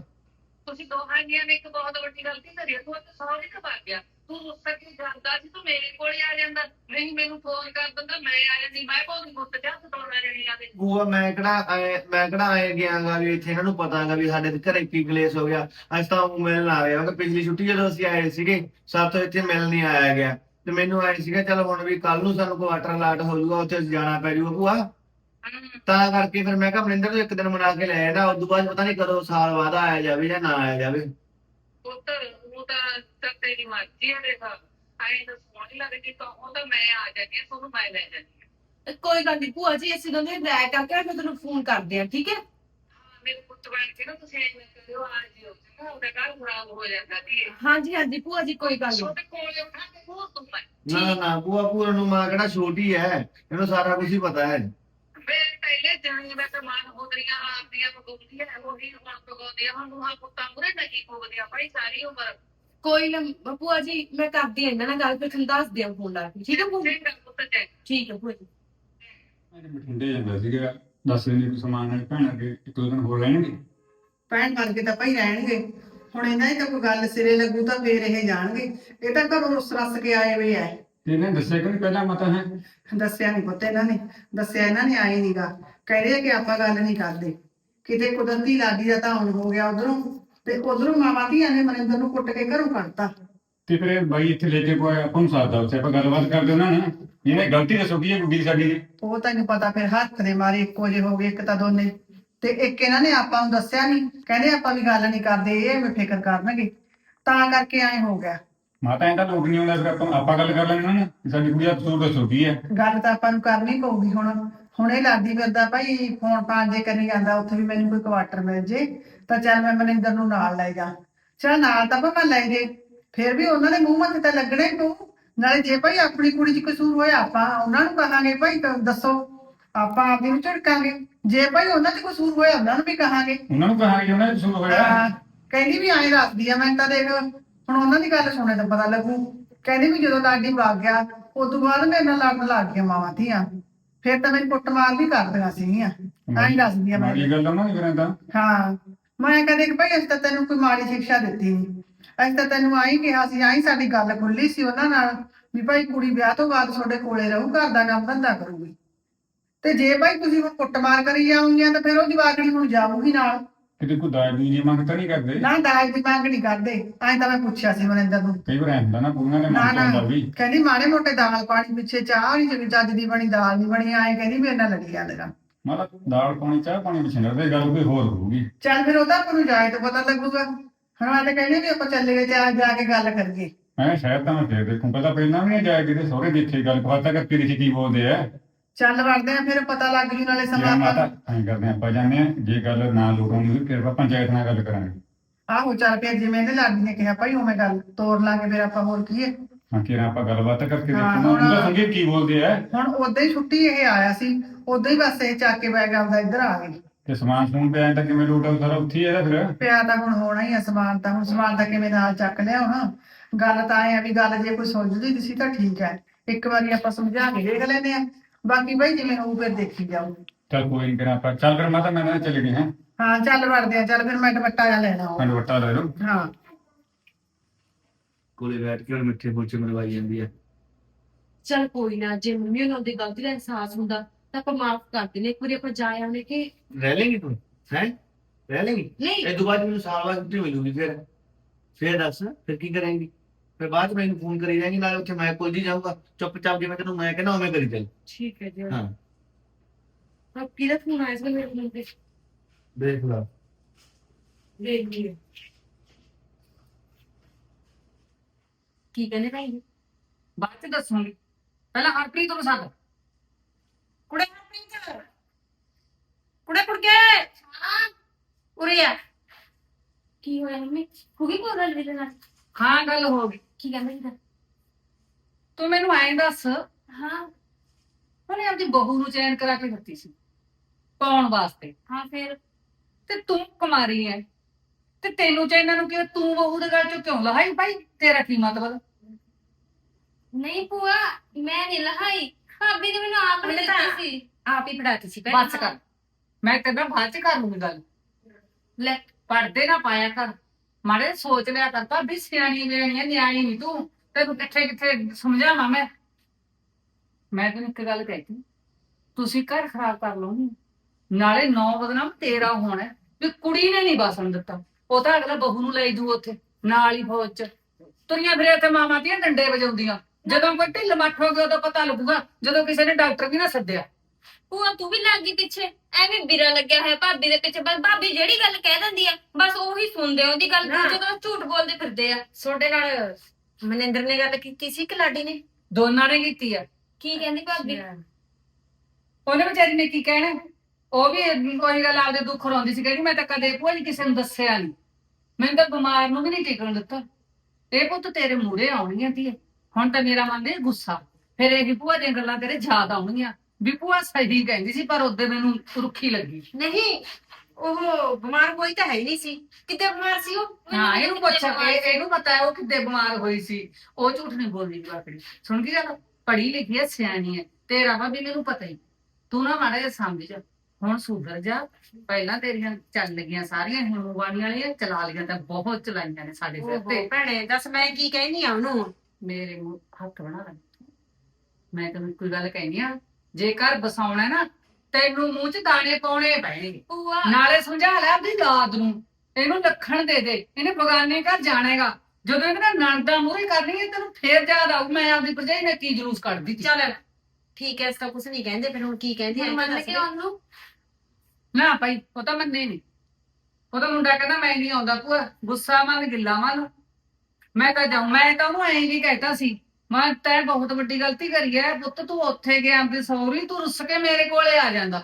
ਤੁਸੀਂ ਦੋਹਾਂ ਜੀਆਂ ਨੇ ਇੱਕ ਬਹੁਤ ਵੱਡੀ ਗਲਤੀ ਕਰੀ ਹੈ। ਤੂੰ ਤੇ ਸੌਰੀ ਕਬਾ ਗਿਆ। ਤੂੰ ਉਸ ਤੱਕ ਹੀ ਜਾਂਦਾ ਸੀ ਤੂੰ ਮੇਰੇ ਕੋਲ ਹੀ ਆ ਜਾਂਦਾ। ਨਹੀਂ ਮੈਨੂੰ ਫੋਨ ਕਰ ਦਿੰਦਾ ਮੈਂ ਆ ਜਾਂਦੀ। ਮੈਂ ਬਹੁਤ ਗੁੱਟ ਜਾ ਸਤਾਉਣਾ ਜਣੀ ਆ ਭੂਆ ਮੈਂ ਕਿਹੜਾ ਮੈਂ ਕਿਹੜਾ ਆਏ ਗਿਆਗਾ ਵੀ ਇੱਥੇ ਇਹਨਾਂ ਨੂੰ ਪਤਾਗਾ ਵੀ ਸਾਡੇ ਘਰੇ ਕੀ ਕਲੇਸ਼ ਹੋ ਗਿਆ। ਅੱਜ ਤਾਂ ਉਹ ਮਿਲਣ ਆ ਗਿਆ ਕਿ ਪਿਛਲੀ ਛੁੱਟੀ ਜਦੋਂ ਅਸੀਂ ਆਏ ਸੀਗੇ ਸਭ ਤੋਂ ਇੱਥੇ ਮਿਲਣ ਨਹੀਂ ਆਇਆ ਗਿਆ। ਤੇ ਮੈਨੂੰ ਆਏ ਸੀਗਾ ਚਲ ਹੁਣ ਵੀ ਕੱਲ ਨੂੰ ਸਾਨੂੰ ਕੁਆਟਰ ਲਾਟ ਹੋ ਜਾਊਗਾ ਉੱਥੇ ਜਾਣਾ ਪੈ ਜਾਊਗਾ ਭੂਆ। ਤਾਂ ਕਰਕੇ ਫਿਰ ਮੈਂ ਕਿਹਾ ਮਨਿੰਦਰ ਨੂੰ ਇੱਕ ਦਿਨ ਮਨਾ ਕੇ ਲੈ ਆਇਆ ਉਸ ਤੋਂ ਬਾਅਦ ਪਤਾ ਨਹੀਂ ਕਦੋਂ ਸਾਲ ਬਾਅਦ ਆਇਆ ਜਾਵੇ ਜਾਂ ਨਾ ਆਇਆ ਜਾਵੇ। ਪੁੱਤ ਉਹ ਤਾਂ ਤਾਂ ਤੇਰੀ ਮਰਜ਼ੀ ਹੈ ਦੇਖਾ। ਆਈ ਤਾਂ ਸੋਹਣੀ ਲੱਗਦੀ ਤਾਂ ਉਹ ਤਾਂ ਮੈਂ ਆ ਜਾਂਦੀ ਹਾਂ ਤੁਹਾਨੂੰ ਮੈਂ ਲੈ ਜਾਂਦੀ ਹਾਂ। ਕੋਈ ਗੱਲ ਨਹੀਂ ਭੂਆ ਜੀ ਅਸੀਂ ਦੋਨੇ ਰਾਇ ਕਰਕੇ ਮੈਂ ਤੈਨੂੰ ਫੋਨ ਕਰਦੇ ਆ ਠੀਕ ਹੈ? ਹਾਂ, ਮੇਰੇ ਪੁੱਤ ਬਣ ਕੇ ਨਾ ਤੁਸੀਂ ਐਂ ਕਰਿਓ ਆ ਜਿਓ। ਉਹਦਾ ਘਰ ਖਰਾਬ ਹੋ ਜਾਂਦਾ ਧੀਏ ਹਾਂਜੀ ਹਾਂਜੀ ਭੂਆ ਜੀ ਕੋਈ ਗੱਲ ਨਹੀਂ। ਛੋਟੇ ਕੋਲੇ ਉਠਾ ਕੇ ਬਹੁਤ ਤੂੰ ਮੈਂ ਨਾ ਨਾ ਭੂਆ ਭੂਆ ਨੂੰ ਮਾਂ ਕਿਹੜਾ ਛੋਟੀ ਹੈ? ਇਹਨੂੰ ਸਾਰਾ ਕੁਝ ਹੀ ਪਤਾ ਹੈ। ਮੇਰੇ ਪਹਿਲੇ ਜਾਣੀ ਮੈਂ ਤਾਂ ਮਾਨ ਹੋਦਰੀਆਂ ਆਪਦੀਆਂ ਪਗੋਦੀਆਂ ਉਹੀ ਹੁਣ ਪਗੋਦੀਆਂ ਹੁਣ ਨੂੰ ਪੁੱਤਾਂ ਮੁਰੇ ਨਹੀਂ ਪਗੋਦੀਆਂ ਭਾਈ ਸਾਰੀ ਉਮਰ। ਕੋਈ ਨਾ ਭੂਆ ਜੀ ਮੈਂ ਕਰਦੀ ਆ ਇਹਨਾਂ ਨਾਲ ਗੱਲ ਫਿਰ ਤੁਹਾਨੂੰ ਦੱਸ ਦਿਆਂ ਫੋਨ ਲਾ ਕੇ। ਠੀਕ ਹੈ ਭੂਆ ਜੀ? ਚੰਗਾ ਪੁੱਤ ਠੀਕ ਹੈ ਭੂਆ ਜੀ। ਅੱਜ ਬਠਿੰਡੇ ਜਾਂਦਾ ਸੀਗਾ। ਦੱਸ ਦਿਨ ਕੋਈ ਸਮਾਨ ਨਾਲ ਭੈਣ ਅੱਗੇ ਇੱਕ ਦੋ ਦਿਨ ਹੋਰ ਰਹਿਣਗੇ। ਭੈਣ ਬਣ ਕੇ ਤਾਂ ਭਾਈ ਰਹਿਣਗੇ। ਹੁਣ ਇਹਨਾਂ ਦੀ ਤਾਂ ਕੋਈ ਗੱਲ ਸਿਰੇ ਲੱਗੂ ਤਾਂ ਫੇਰ ਇਹ ਜਾਣਗੇ। ਇਹ ਤਾਂ ਘਰੋਂ ਰੁੱਸ ਰੱਸ ਕੇ ਆਏ ਹੋਏ ਐ ਤੇ ਇਹਨੇ ਦੱਸਿਆ ਕਿ ਪਹਿਲਾਂ ਮਤਾ ਹੈ? ਦੱਸਿਆ ਨਹੀਂ ਪੁੱਤ ਇਹਨਾਂ ਨੇ। ਦੱਸਿਆ ਇਹਨਾਂ ਨੇ ਆਏ ਨੀਗਾ ਕਹਿੰਦੇ ਆ ਕਿ ਆਪਾਂ ਗੱਲ ਨਹੀਂ ਕਰਦੇ। ਕਿਤੇ ਕੁਦਰਤੀ ਲਾਗੀ ਦਾ ਤਾਂ ਹੁਣ ਹੋ ਗਿਆ ਉਧਰੋਂ। ਤੇ ਉਧਰੋਂ ਮਾਵਾਂ ਧੀਆਂ ਨੇ ਮਨਿੰਦਰ ਨੂੰ ਕੁੱਟ ਕੇ ਘਰੋਂ ਕੱਢਤਾ। ਤੇ ਫਿਰ ਇਹ ਬਾਈ ਇੱਥੇ ਲੈ ਕੇ ਕੋਈ ਆਪਾਂ ਨੂੰ ਸਾਦਾ ਉੱਥੇ ਆਪਾਂ ਗੱਲਬਾਤ ਕਰਦੇ ਉਹਨਾਂ ਨਾਲ ਇਹਨੇ ਗਲਤੀ ਦੱਸੋ ਕੀ ਹੈ ਗੁੱਡੀ ਸਾਡੀ ਦੀ? ਉਹ ਤਾਂ ਨਹੀਂ ਪਤਾ ਫਿਰ ਹੱਥ ਦੇ ਮਾਰੇ ਇੱਕੋ ਜਿਹੇ ਹੋ ਗਏ ਇੱਕ ਤਾਂ ਦੋਨੇ। ਤੇ ਇੱਕ ਇਹਨਾਂ ਨੇ ਆਪਾਂ ਨੂੰ ਦੱਸਿਆ ਨਹੀਂ ਕਹਿੰਦੇ ਆਪਾਂ ਵੀ ਗੱਲ ਨਹੀਂ ਕਰਦੇ ਇਹ ਐਵੇਂ ਫਿਕਰ ਕਰਨਗੇ। ਤਾਂ ਕਰਕੇ ਐ ਹੋ ਗਿਆ। ਮਾਤਾ ਐਂ ਤਾਂ ਲੋਕ ਨਹੀਂ ਆਉਂਦਾ ਫਿਰ ਆਪਾਂ ਆਪਾਂ ਗੱਲ ਕਰ ਲੈਣਾ ਨਾ। ਸਾਡੀ ਕੁੜੀ ਦਾ ਕਸੂਰ ਦੱਸੋ ਕੀ ਹੈ ਗੱਲ ਤਾਂ ਆਪਾਂ ਨੂੰ ਕਰਨੀ ਪਊਗੀ ਹੁਣ। ਹੁਣ ਇਹ ਲਾਡੀ ਫਿਰਦਾ ਭਾਈ ਫੋਨ ਫਾਨ ਜੇ ਕਰੀ ਜਾਂਦਾ ਉੱਥੇ ਵੀ ਮੈਨੂੰ ਕੋਈ ਕੁਆਟਰ ਮਿਲ ਜੇ ਤਾਂ ਚੱਲ ਮੈਂ ਮਨਿੰਦਰ ਨੂੰ ਨਾਲ ਲੈ ਜਾ। ਚੱਲ ਨਾਲ ਤਾਂ ਭਾਵੇਂ ਲੈ ਜੇ ਫਿਰ ਵੀ ਉਹਨਾਂ ਦੇ ਮੂੰਹ ਮੱਥੇ ਤਾਂ ਲੱਗਣਾ ਹੀ ਪਊ। ਨਾਲੇ ਜੇ ਭਾਈ ਆਪਣੀ ਕੁੜੀ 'ਚ ਕਸੂਰ ਹੋਇਆ ਆਪਾਂ ਉਹਨਾਂ ਨੂੰ ਕਹਾਂਗੇ ਭਾਈ ਤਾਂ ਦੱਸੋ। ਆਪਾਂ ਆਪਣੀ ਨੂੰ ਝੜਕਾਂਗੇ। ਜੇ ਭਾਈ ਉਹਨਾਂ 'ਚ ਕਸੂਰ ਹੋਇਆ ਉਹਨਾਂ ਨੂੰ ਵੀ ਕਹਾਂਗੇ। ਉਹਨਾਂ ਨੂੰ ਕਹਾਂਗੇ ਉਹਨਾਂ ਦਾ ਕਸੂਰ ਹੋਇਆ। ਹਾਂ, ਕਹਿੰਦੀ ਵੀ ਐਂ ਦੱਸਦੀ ਆ ਮੈਂ ਤਾਂ ਦੇਖ ਹੁਣ ਉਹਨਾਂ ਦੀ ਗੱਲ ਸੁਣੇ ਤਾਂ ਪਤਾ ਲੱਗੂ। ਕਹਿੰਦੀ ਵੀ ਜਦੋਂ ਲਾਡੀ ਵਗ ਗਿਆ ਉਸ ਤੋਂ ਬਾਅਦ ਮੇਰੇ ਨਾਲ ਲੜਨ ਲੱਗ ਗਿਆ ਮਾਵਾਂ ਧੀਆਂ। ਫਿਰ ਤਾਂ ਮੈਨੂੰ ਕੁੱਟਮਾਰ ਵੀ ਕਰਦੀਆਂ ਸੀਗੀਆਂ। ਐਂ ਦੱਸਦੀ ਆ ਮੈਂ ਮਾੜੀ ਗੱਲ ਉਹਨਾਂ ਦੀ ਫਿਰ ਤਾਂ ਹਾਂ ਮੈਂ ਕਦੇ ਕਿ ਭਾਈ ਅਸੀਂ ਤਾਂ ਤੈਨੂੰ ਕੋਈ ਮਾੜੀ ਸਿੱਖਿਆ ਦਿੱਤੀ ਨਹੀਂ ਅਸੀਂ ਤਾਂ ਤੈਨੂੰ ਆਈ ਕਿਹਾ ਸੀ ਆਈ ਸਾਡੀ ਗੱਲ ਖੁੱਲੀ ਸੀ ਉਹਨਾਂ ਨਾਲ ਵੀ ਭਾਈ ਕੁੜੀ ਵਿਆਹ ਤੋਂ ਬਾਅਦ ਤੁਹਾਡੇ ਕੋਲੇ ਰਹੂ ਘਰ ਦਾ ਕੰਮ ਧੰਦਾ ਕਰੂਗੀ। ਤੇ ਜੇ ਭਾਈ ਤੁਸੀਂ ਹੁਣ ਕੁੱਟਮਾਰ ਕਰੀ ਜਾਓਗੀਆਂ ਤਾਂ ਫਿਰ ਉਹ ਜਵਾਕੜੀ ਹੁਣ ਜਾਊਗੀ ਨਾਲ। ਕਿਤੇ ਕੋਈ ਦਾਜ ਦੀ ਮੰਗ ਤਾਂ ਨਹੀਂ ਕਰਦੇ। ਨਾ ਦਾਜ ਦੀ ਮੰਗ ਨਹੀਂ ਕਰਦੇ। ਐਂ ਤਾਂ ਮੈਂ ਪੁੱਛਿਆ ਸੀ ਮਨਿੰਦਰ ਨੂੰ। ਕਈ ਵਾਰ ਐਂ ਹੁੰਦਾ ਨਾ ਕੁੜੀਆਂ ਨਾ ਨਾ। ਆਉਂਦਾ ਵੀ ਕਹਿੰਦੀ ਮਾੜੇ ਮੋਟੇ ਦਾਲ ਪਾਣੀ ਪਿੱਛੇ ਚਾਹ ਨਹੀਂ ਜਿਹੜੀ ਚੱਜ ਦੀ ਬਣੀ ਦਾਲ ਨਹੀਂ ਬਣੀ ਐਂ ਕਹਿੰਦੀ ਮੇਰੇ ਨਾਲ ਲੜੀ ਜਾਂਦੇ ਗਾ ਮਾਤਾ ਦਾਲ ਪਾਣੀ ਚਾਹ ਪਾਣੀ ਵਿੱਚ ਨਰਦੇ ਗੱਲ ਕੋਈ ਹੋਰ ਹੋਊਗੀ। ਚੱਲ ਫਿਰ ਉਹਦਾ ਆਪਾਂ ਨੂੰ ਜਾਏ ਤਾਂ ਪਤਾ ਲੱਗੂਗਾ। ਹੁਣ ਮੈਂ ਤਾਂ ਕਹਿੰਦੀ ਵੀ ਆਪਾਂ ਚੱਲੇ ਗਏ ਜਾ ਜਾ ਕੇ ਗੱਲ ਕਰੀਏ। ਮੈਂ ਸ਼ਾਇਦ ਤਾਂ ਮੈਂ ਫੇਰ ਦੇਖੂੰ। ਪਹਿਲਾਂ ਪਹਿਲਾਂ ਵੀ ਨਹੀਂ ਜਾਇਆ ਕਿਤੇ ਸਹੁਰੇ ਦੇਖੇ ਗੱਲ ਪਤਾ ਕਰ ਤੇਰੀ ਸੀ ਕੀ ਬੋਲਦੇ ਆ। ਚੱਲ ਵੜਦੇ ਆ ਫਿਰ ਪਤਾ ਲੱਗ ਜੂ ਨਾਲੇ ਜੇ ਸਮਾਂ ਮਾਤਾ ਆਪਾਂ ਐਂ ਕਰਦੇ ਆਪਾਂ ਜਾਂਦੇ ਆ ਜੇ ਗੱਲ ਨਾ ਲੋਟਾਉਣੀ ਹੋਈ ਫਿਰ ਆਪਾਂ ਪੰਚਾਇਤ ਨਾਲ ਗੱਲ ਕਰਾਂਗੇ। ਆਹੋ ਚੱਲ ਫਿਰ ਜਿਵੇਂ ਇਹਨੇ ਲਾਡੀ ਨੇ ਕਿਹਾ ਭਾਈ ਉਵੇਂ ਗੱਲ ਤੋਰ ਲਾਂਗੇ ਫਿਰ ਆਪਾਂ ਹੋਰ ਕੀ ਹੈ। ਹਾਂ ਕਿਰਾਂ ਆਪਾਂ ਗੱਲਬਾਤ ਕਰਕੇ ਹਾਂ, ਦੇਖਣਾ ਹੁਣ- ਕੀ ਬੋਲਦੇ ਆ? ਹੁਣ ਉਦਾਂ ਹੀ ਛੁੱਟੀ ਇਹ ਆਇਆ ਸੀ ਉਦਾਂ ਹੀ ਬਸ ਇਹ ਚੱਕ ਕੇ ਬੈਗ ਆਪਦਾ ਇੱਧਰ ਆ ਗਏ ਤੇ ਸਮਾਨ ਸਮੂਨ ਪਿਆ ਐਂ ਤਾਂ ਕਿਵੇਂ ਲੋਟਾਉ ਸਾਰਾ ਉੱਥੇ ਹੀ ਆ ਇਹਦਾ ਫਿਰ? ਪਿਆ ਤਾਂ ਹੁਣ ਹੋਣਾ ਹੀ ਆ ਸਮਾਨ ਤਾਂ ਹੁਣ ਸਮਾਨ ਤਾਂ ਕਿਵੇਂ ਨਾਲ ਚੱਕ ਲਿਆ ਹੁਣ। ਗੱਲ ਤਾਂ ਐ ਆ ਵੀ ਗੱਲ ਜੇ ਕੋਈ ਸੁਲਝਦੀ ਸੀ ਤਾਂ ਠੀਕ ਹੈ। ਇੱਕ ਵਾਰੀ ਆਪਾਂ ਸਮਝਾ ਕੇ ਦੇਖ ਲੈਨੇ ਆ। ਬਾਕੀ ਭਾਈ ਜਿਵੇਂ ਹੋਊ ਫਿਰ ਦੇਖੀ ਜਾਊ। ਚੱਲ ਕੋਈ ਨਹੀਂ ਕਰਾਂ ਆਪਾਂ ਚੱਲ ਫਿਰ ਮਾਤਾ ਮੈਂ ਨਾ ਚੱਲੇ ਗਏ ਹਾਂ। ਹਾਂ ਚੱਲ ਵੜਦੇ ਆ ਚੱਲ ਫਿਰ ਮੈਂ ਦੁਪੱਟਾ ਜਾ ਲੈਣਾ ਉਹ। ਵੱਟਾ ਲੈ ਲਓ। ਹਾਂ। ਕੋਲੇ ਬੈਠ ਕੇ ਹੁਣ ਮਿੱਠੇ ਪੋਚੇ ਮਰਵਾਈ ਜਾਂਦੀ ਹੈ। ਚਲ ਕੋਈ ਨਾ ਜੇ ਮੰਮੀ ਨੂੰ ਉਹਦੀ ਗਲਤੀ ਦਾ ਅਹਿਸਾਸ ਹੁੰਦਾ ਤਾਂ ਆਪਾਂ ਮਾਫ ਕਰ ਦਿੰਦੇ ਇੱਕ ਵਾਰੀ ਆਪਾਂ ਜਾ ਆਉਣੇ ਕਿ ਰਹਿ ਲੇਂਗੀ ਤੂੰ? ਹੈ? ਰਹਿ ਲੇਗੀ? ਨਹੀਂ। ਇਹ ਤੋਂ ਬਾਅਦ ਮੈਨੂੰ ਸਾਲ ਬਾਅਦ ਛੁੱਟੀ ਮਿਲੂਗੀ ਫਿਰ। ਫਿਰ ਦੱਸ ਫਿਰ ਕੀ ਕਰੇਂਗੀ? ਫਿਰ ਬਾਅਦ ਚ ਮੈਨੂੰ ਫੋਨ ਕਰੀ ਜਾਏਗੀ ਨਾਲੇ ਉੱਥੇ ਮੈਂ ਕੋਲ ਜੀ ਜਾਊਗਾ। ਚੁੱਪਚਾਪ ਜਿਵੇਂ ਤੈਨੂੰ ਮੈਂ ਕਹਿੰਦਾ ਉਵੇਂ ਕਰੀ ਚੱਲ ਠੀਕ ਹੈ ਜੀ। ਹਾਂ। ਆਪ ਕਿਹਦਾ ਫੋਨ ਆਇਆ ਸੀ ਮੇਰੇ ਫੋਨ ਤੇ? ਦੇਖ ਲਾ। ਦੇਖ ਲਿਓ ਕੀ ਕਹਿੰਦੇ ਭਾਈ ਜੀ? ਬਾਅਦ ਚ ਦੱਸੂਗੀ। ਪਹਿਲਾਂ ਹਰਪ੍ਰੀਤ ਨੂੰ ਸੱਦ ਕੁੜੇ ਹਰਪ੍ਰੀਤ। ਕੁੜੇ ਕੁੜ ਕੇ। ਉਰੇ ਆ। ਕੀ ਹੋਇਆ ਮੰਮੀ? ਹੋ ਗਈ ਕੋਈ ਗੱਲ ਵੀਰੇ ਨਾਲ? ਹਾਂ ਗੱਲ ਹੋ ਗਈ। ਕੀ ਕਹਿੰਦਾ ਜੀ ਤੂੰ ਮੈਨੂੰ ਐਂ ਦੱਸ। ਹਾਂ। ਉਹਨੇ ਆਪਣੀ ਬਹੂ ਨੂੰ ਚੈਨ ਕਰਾ ਕੇ ਦਿੱਤੀ ਸੀ ਪਾਉਣ ਵਾਸਤੇ। ਹਾਂ ਫਿਰ? ਤੇ ਤੂੰ ਕੁਮਾਰੀ ਐ। ਤੇ ਤੈਨੂੰ ਚੈਨਾਂ ਨੂੰ ਕਿਹਾ ਤੂੰ ਬਹੂ ਦੇ ਗੱਲ ਚੋਂ ਕਿਉਂ ਲਹਾਈ ਭਾਈ? ਤੇਰਾ ਕੀ ਮਤਲਬ? ਨਹੀਂ ਭੂਆ ਮੈਂ ਨਹੀਂ ਲਹਾਈ। ਭਾਬੀ ਨੇ ਮੈਨੂੰ ਆਪ ਨੇ ਉਹਨੇ ਤਾਂ- ਦਿੱਤੀ ਸੀ। ਆਪ ਹੀ ਪੜਾਤੀ ਸੀ ਬਸ ਕਰ। ਮੈਂ ਤੇਰੇ ਬਾਅਦ ਚ ਕਰ ਲੂੰਗੀ ਗੱਲ। ਲੈ। ਪੜਦੇ ਨਾ ਪਾਇਆ ਕਰ। ਮਾੜੇ ਸੋਚ ਲਿਆ ਕਰ, ਭਾਬੀ ਸਿਆਣੀ ਵੇਣੀ ਆ ਨਿਆਣੀ ਨਹੀਂ ਤੂੰ। ਤੈਨੂੰ ਕਿੱਥੇ ਕਿੱਥੇ ਸਮਝਾਵਾਂ ਮੈਂ? ਮੈਂ ਤੈਨੂੰ ਇੱਕ ਗੱਲ ਕਹਿਤੀ ਤੁਸੀਂ ਘਰ ਖਰਾਬ ਕਰ ਲਓਗੇ ਨਾਲੇ ਨੌ ਬਦਨਾਮ ਤੇਰਾ ਹੋਣਾ ਹੈ। ਵੀ ਕੁੜੀ ਨੇ ਨਹੀਂ ਬਸਣ ਦਿੱਤਾ। ਉਹ ਤਾਂ ਅਗਲਾ ਬਹੂ ਨੂੰ ਲੈ ਜੂ ਉੱਥੇ, ਨਾਲ ਹੀ ਫੌਜ ਚ। ਤੁਰੀਆਂ ਫਿਰੇ ਤੇ ਮਾਮਾ ਦੀਆਂ ਡੰਡੇ ਵਜਾਉਂਦੀਆਂ। ਜਦੋਂ ਕੋਈ ਢਿੱਲ ਮੱਠ ਹੋ ਗਿਆ, ਉਦੋਂ ਪਤਾ ਲੱਗੂਗਾ। ਜਦੋਂ ਕਿਸੇ ਨੇ ਡਾਕਟਰ ਵੀ ਨਾ ਸੱਦਿਆ। ਭੂਆ ਤੂੰ ਵੀ ਲੱਗ ਗਈ ਪਿੱਛੇ। ਐਵੇਂ ਬਿਰਾ ਲੱਗਿਆ ਹੈ ਭਾਬੀ ਦੇ ਪਿੱਛੇ। ਬਸ ਭਾਬੀ ਜਿਹੜੀ ਗੱਲ ਕਹਿ ਦਿੰਦੀ ਆ ਬਸ ਉਹੀ ਸੁਣਦੇ ਆ ਉਹਦੀ ਗੱਲ ਨਾ। ਜਦੋਂ ਝੂਠ ਬੋਲਦੇ ਫਿਰਦੇ ਆ। ਤੁਹਾਡੇ ਨਾਲ ਮਨਿੰਦਰ ਨੇ ਗੱਲ ਕੀਤੀ ਸੀ ਕਿ ਲਾਡੀ ਨੇ? ਦੋਨਾਂ ਨੇ ਕੀਤੀ ਆ। ਕੀ ਕਹਿੰਦੀ ਭਾਬੀ? ਉਹਨੇ ਵਿਚਾਰੀ ਨੇ ਕੀ ਕਹਿਣਾ? ਉਹ ਵੀ ਉਹੀ ਗੱਲ ਆਪਦੇ ਦੁੱਖ ਰੋਂਦੀ ਸੀ ਕਹਿੰਦੀ ਮੈਂ ਤਾਂ ਕਦੇ ਭੂਆ ਜੀ ਕਿਸੇ ਨੂੰ ਦੱਸਿਆ ਨਹੀਂ ਮੈਨੂੰ ਤਾਂ ਬਿਮਾਰ ਨੂੰ ਵੀ ਨਹੀਂ ਟਿਕਣ ਦਿੱਤਾ। ਇਹ ਪੁੱਤ ਤੇਰੇ ਮੂਹਰੇ ਆਉਣੀਆਂ ਤੀ ਹੁਣ ਤਾਂ ਮੇਰਾ ਮਨ ਦੇ ਗੁੱਸਾ। ਫਿਰ ਇਹ ਭੂਆ ਦੀਆਂ ਗੱਲਾਂ ਤੇਰੇ ਯਾਦ ਆਉਣਗੀਆਂ। ਵੀ ਭੂਆ ਸਹੀ ਕਹਿੰਦੀ ਸੀ ਪਰ ਉਹਦੇ ਮੈਨੂੰ ਰੁੱਖੀ ਲੱਗੀ। ਨਹੀਂ ਉਹ ਬਿਮਾਰ ਕੋਈ ਤਾਂ ਹੈ ਹੀ ਨਹੀਂ ਸੀ। ਕਿਤੇ ਬਿਮਾਰ ਸੀ ਉਹ? ਹਾਂ ਇਹਨੂੰ ਪੁੱਛ ਕੇ ਇਹਨੂੰ ਪਤਾ ਹੈ ਉਹ ਕਿੱਦੇ ਬਿਮਾਰ ਹੋਈ ਸੀ। ਉਹ ਝੂਠ ਨਹੀਂ ਬੋਲਦੀ ਜਵਾਕੜੀ ਸੁਣ ਗਈ ਗੱਲ ਪੜ੍ਹੀ ਲਿਖੀ ਹੈ ਸਿਆਣੀ ਹੈ। ਤੇਰਾ ਵਾ ਵੀ ਮੈਨੂੰ ਪਤਾ ਹੀ। ਤੂੰ ਨਾ ਮਾੜਾ ਜਿਹਾ ਸਮਝ ਜਾ। ਹੁਣ ਸੁਧਰ ਜਾ। ਪਹਿਲਾਂ ਤੇਰੀਆਂ ਚੱਲ ਲੱਗੀਆਂ ਸਾਰੀਆਂ ਹਿੰਮੂ ਬਾਣੀ ਵਾਲੀਆਂ ਚਲਾ ਲਈਆਂ ਤਾਂ ਬਹੁਤ ਚਲਾਈਆਂ ਨੇ ਸਾਡੇ ਸਿਰ ਤੇ। ਭੈਣੇ ਦੱਸ ਮੈਂ ਕੀ ਕਹਿਨੀ ਆ ਉਹਨੂੰ ਮੇਰੇ ਮੂੰਹ ਹੱਥ ਬਣਾ ਲੈ। ਮੈਂ ਤੈਨੂੰ ਕੋਈ ਗੱਲ ਕਹਿਨੀ ਆ ਜੇ ਘਰ ਬਸਾਉਣਾ ਨਾ ਤੈਨੂੰ ਮੂੰਹ 'ਚ ਦਾਣੇ ਪਾਉਣੇ ਪੈਣਗੇ। ਭੂਆ। ਨਾਲੇ ਸਮਝਾ ਲੈ ਆਪਣੀ ਲਾਦ ਨੂੰ। ਇਹਨੂੰ ਲੱਖਣ ਦੇ ਦੇ। ਇਹਨੇ ਬਗਾਨੇ ਘਰ ਜਾਣੇਗਾ ਜਦੋਂ ਇਹਨੇ ਨਣਦਾਂ ਮੂਹਰੇ ਕਰਨੀ ਹੈ ਤੈਨੂੰ ਫੇਰ ਯਾਦ ਆਊ ਮੈਂ ਆਪਦੀ ਭਰਜਾਈ ਨੇ ਕੀ ਜਲੂਸ ਕੱਢਦੀ ਸੀ ਚੱਲ ਠੀਕ ਹੈ ਇਸ ਤਾਂ ਕੁਝ ਨਹੀਂ ਕਹਿੰਦੇ ਫਿਰ ਹੁਣ ਕੀ ਕਹਿੰਦੀ ਹੁਣ ਹੈ ਮੰਨ ਕੇ ਉਹਨੂੰ ਨਾ। ਭਾਈ ਉਹ ਤਾਂ ਮੰਨੇ ਨਹੀਂ ਉਹ ਤਾਂ ਮੁੰਡਾ ਕਹਿੰਦਾ ਮੈਂ ਨਹੀਂ ਆਉਂਦਾ ਭੂਆ ਗੁੱਸਾ ਮੰਨ ਗਿੱਲਾ ਮੰਨ। ਮੈਂ ਤਾਂ ਜਾਉਂ ਮੈਂ ਤਾਂ ਉਹਨੂੰ ਐਂ ਨਹੀਂ ਕਹਿਤਾ ਸੀ ਮੈਂ ਤੈਂ ਬਹੁਤ ਵੱਡੀ ਗਲਤੀ ਕਰੀ ਹੈ ਪੁੱਤ ਤੂੰ ਉੱਥੇ ਗਿਆ ਆਪਣੀ ਸੌਰੀ ਤੂੰ ਰੁੱਸ ਕੇ ਮੇਰੇ ਕੋਲੇ ਆ ਜਾਂਦਾ।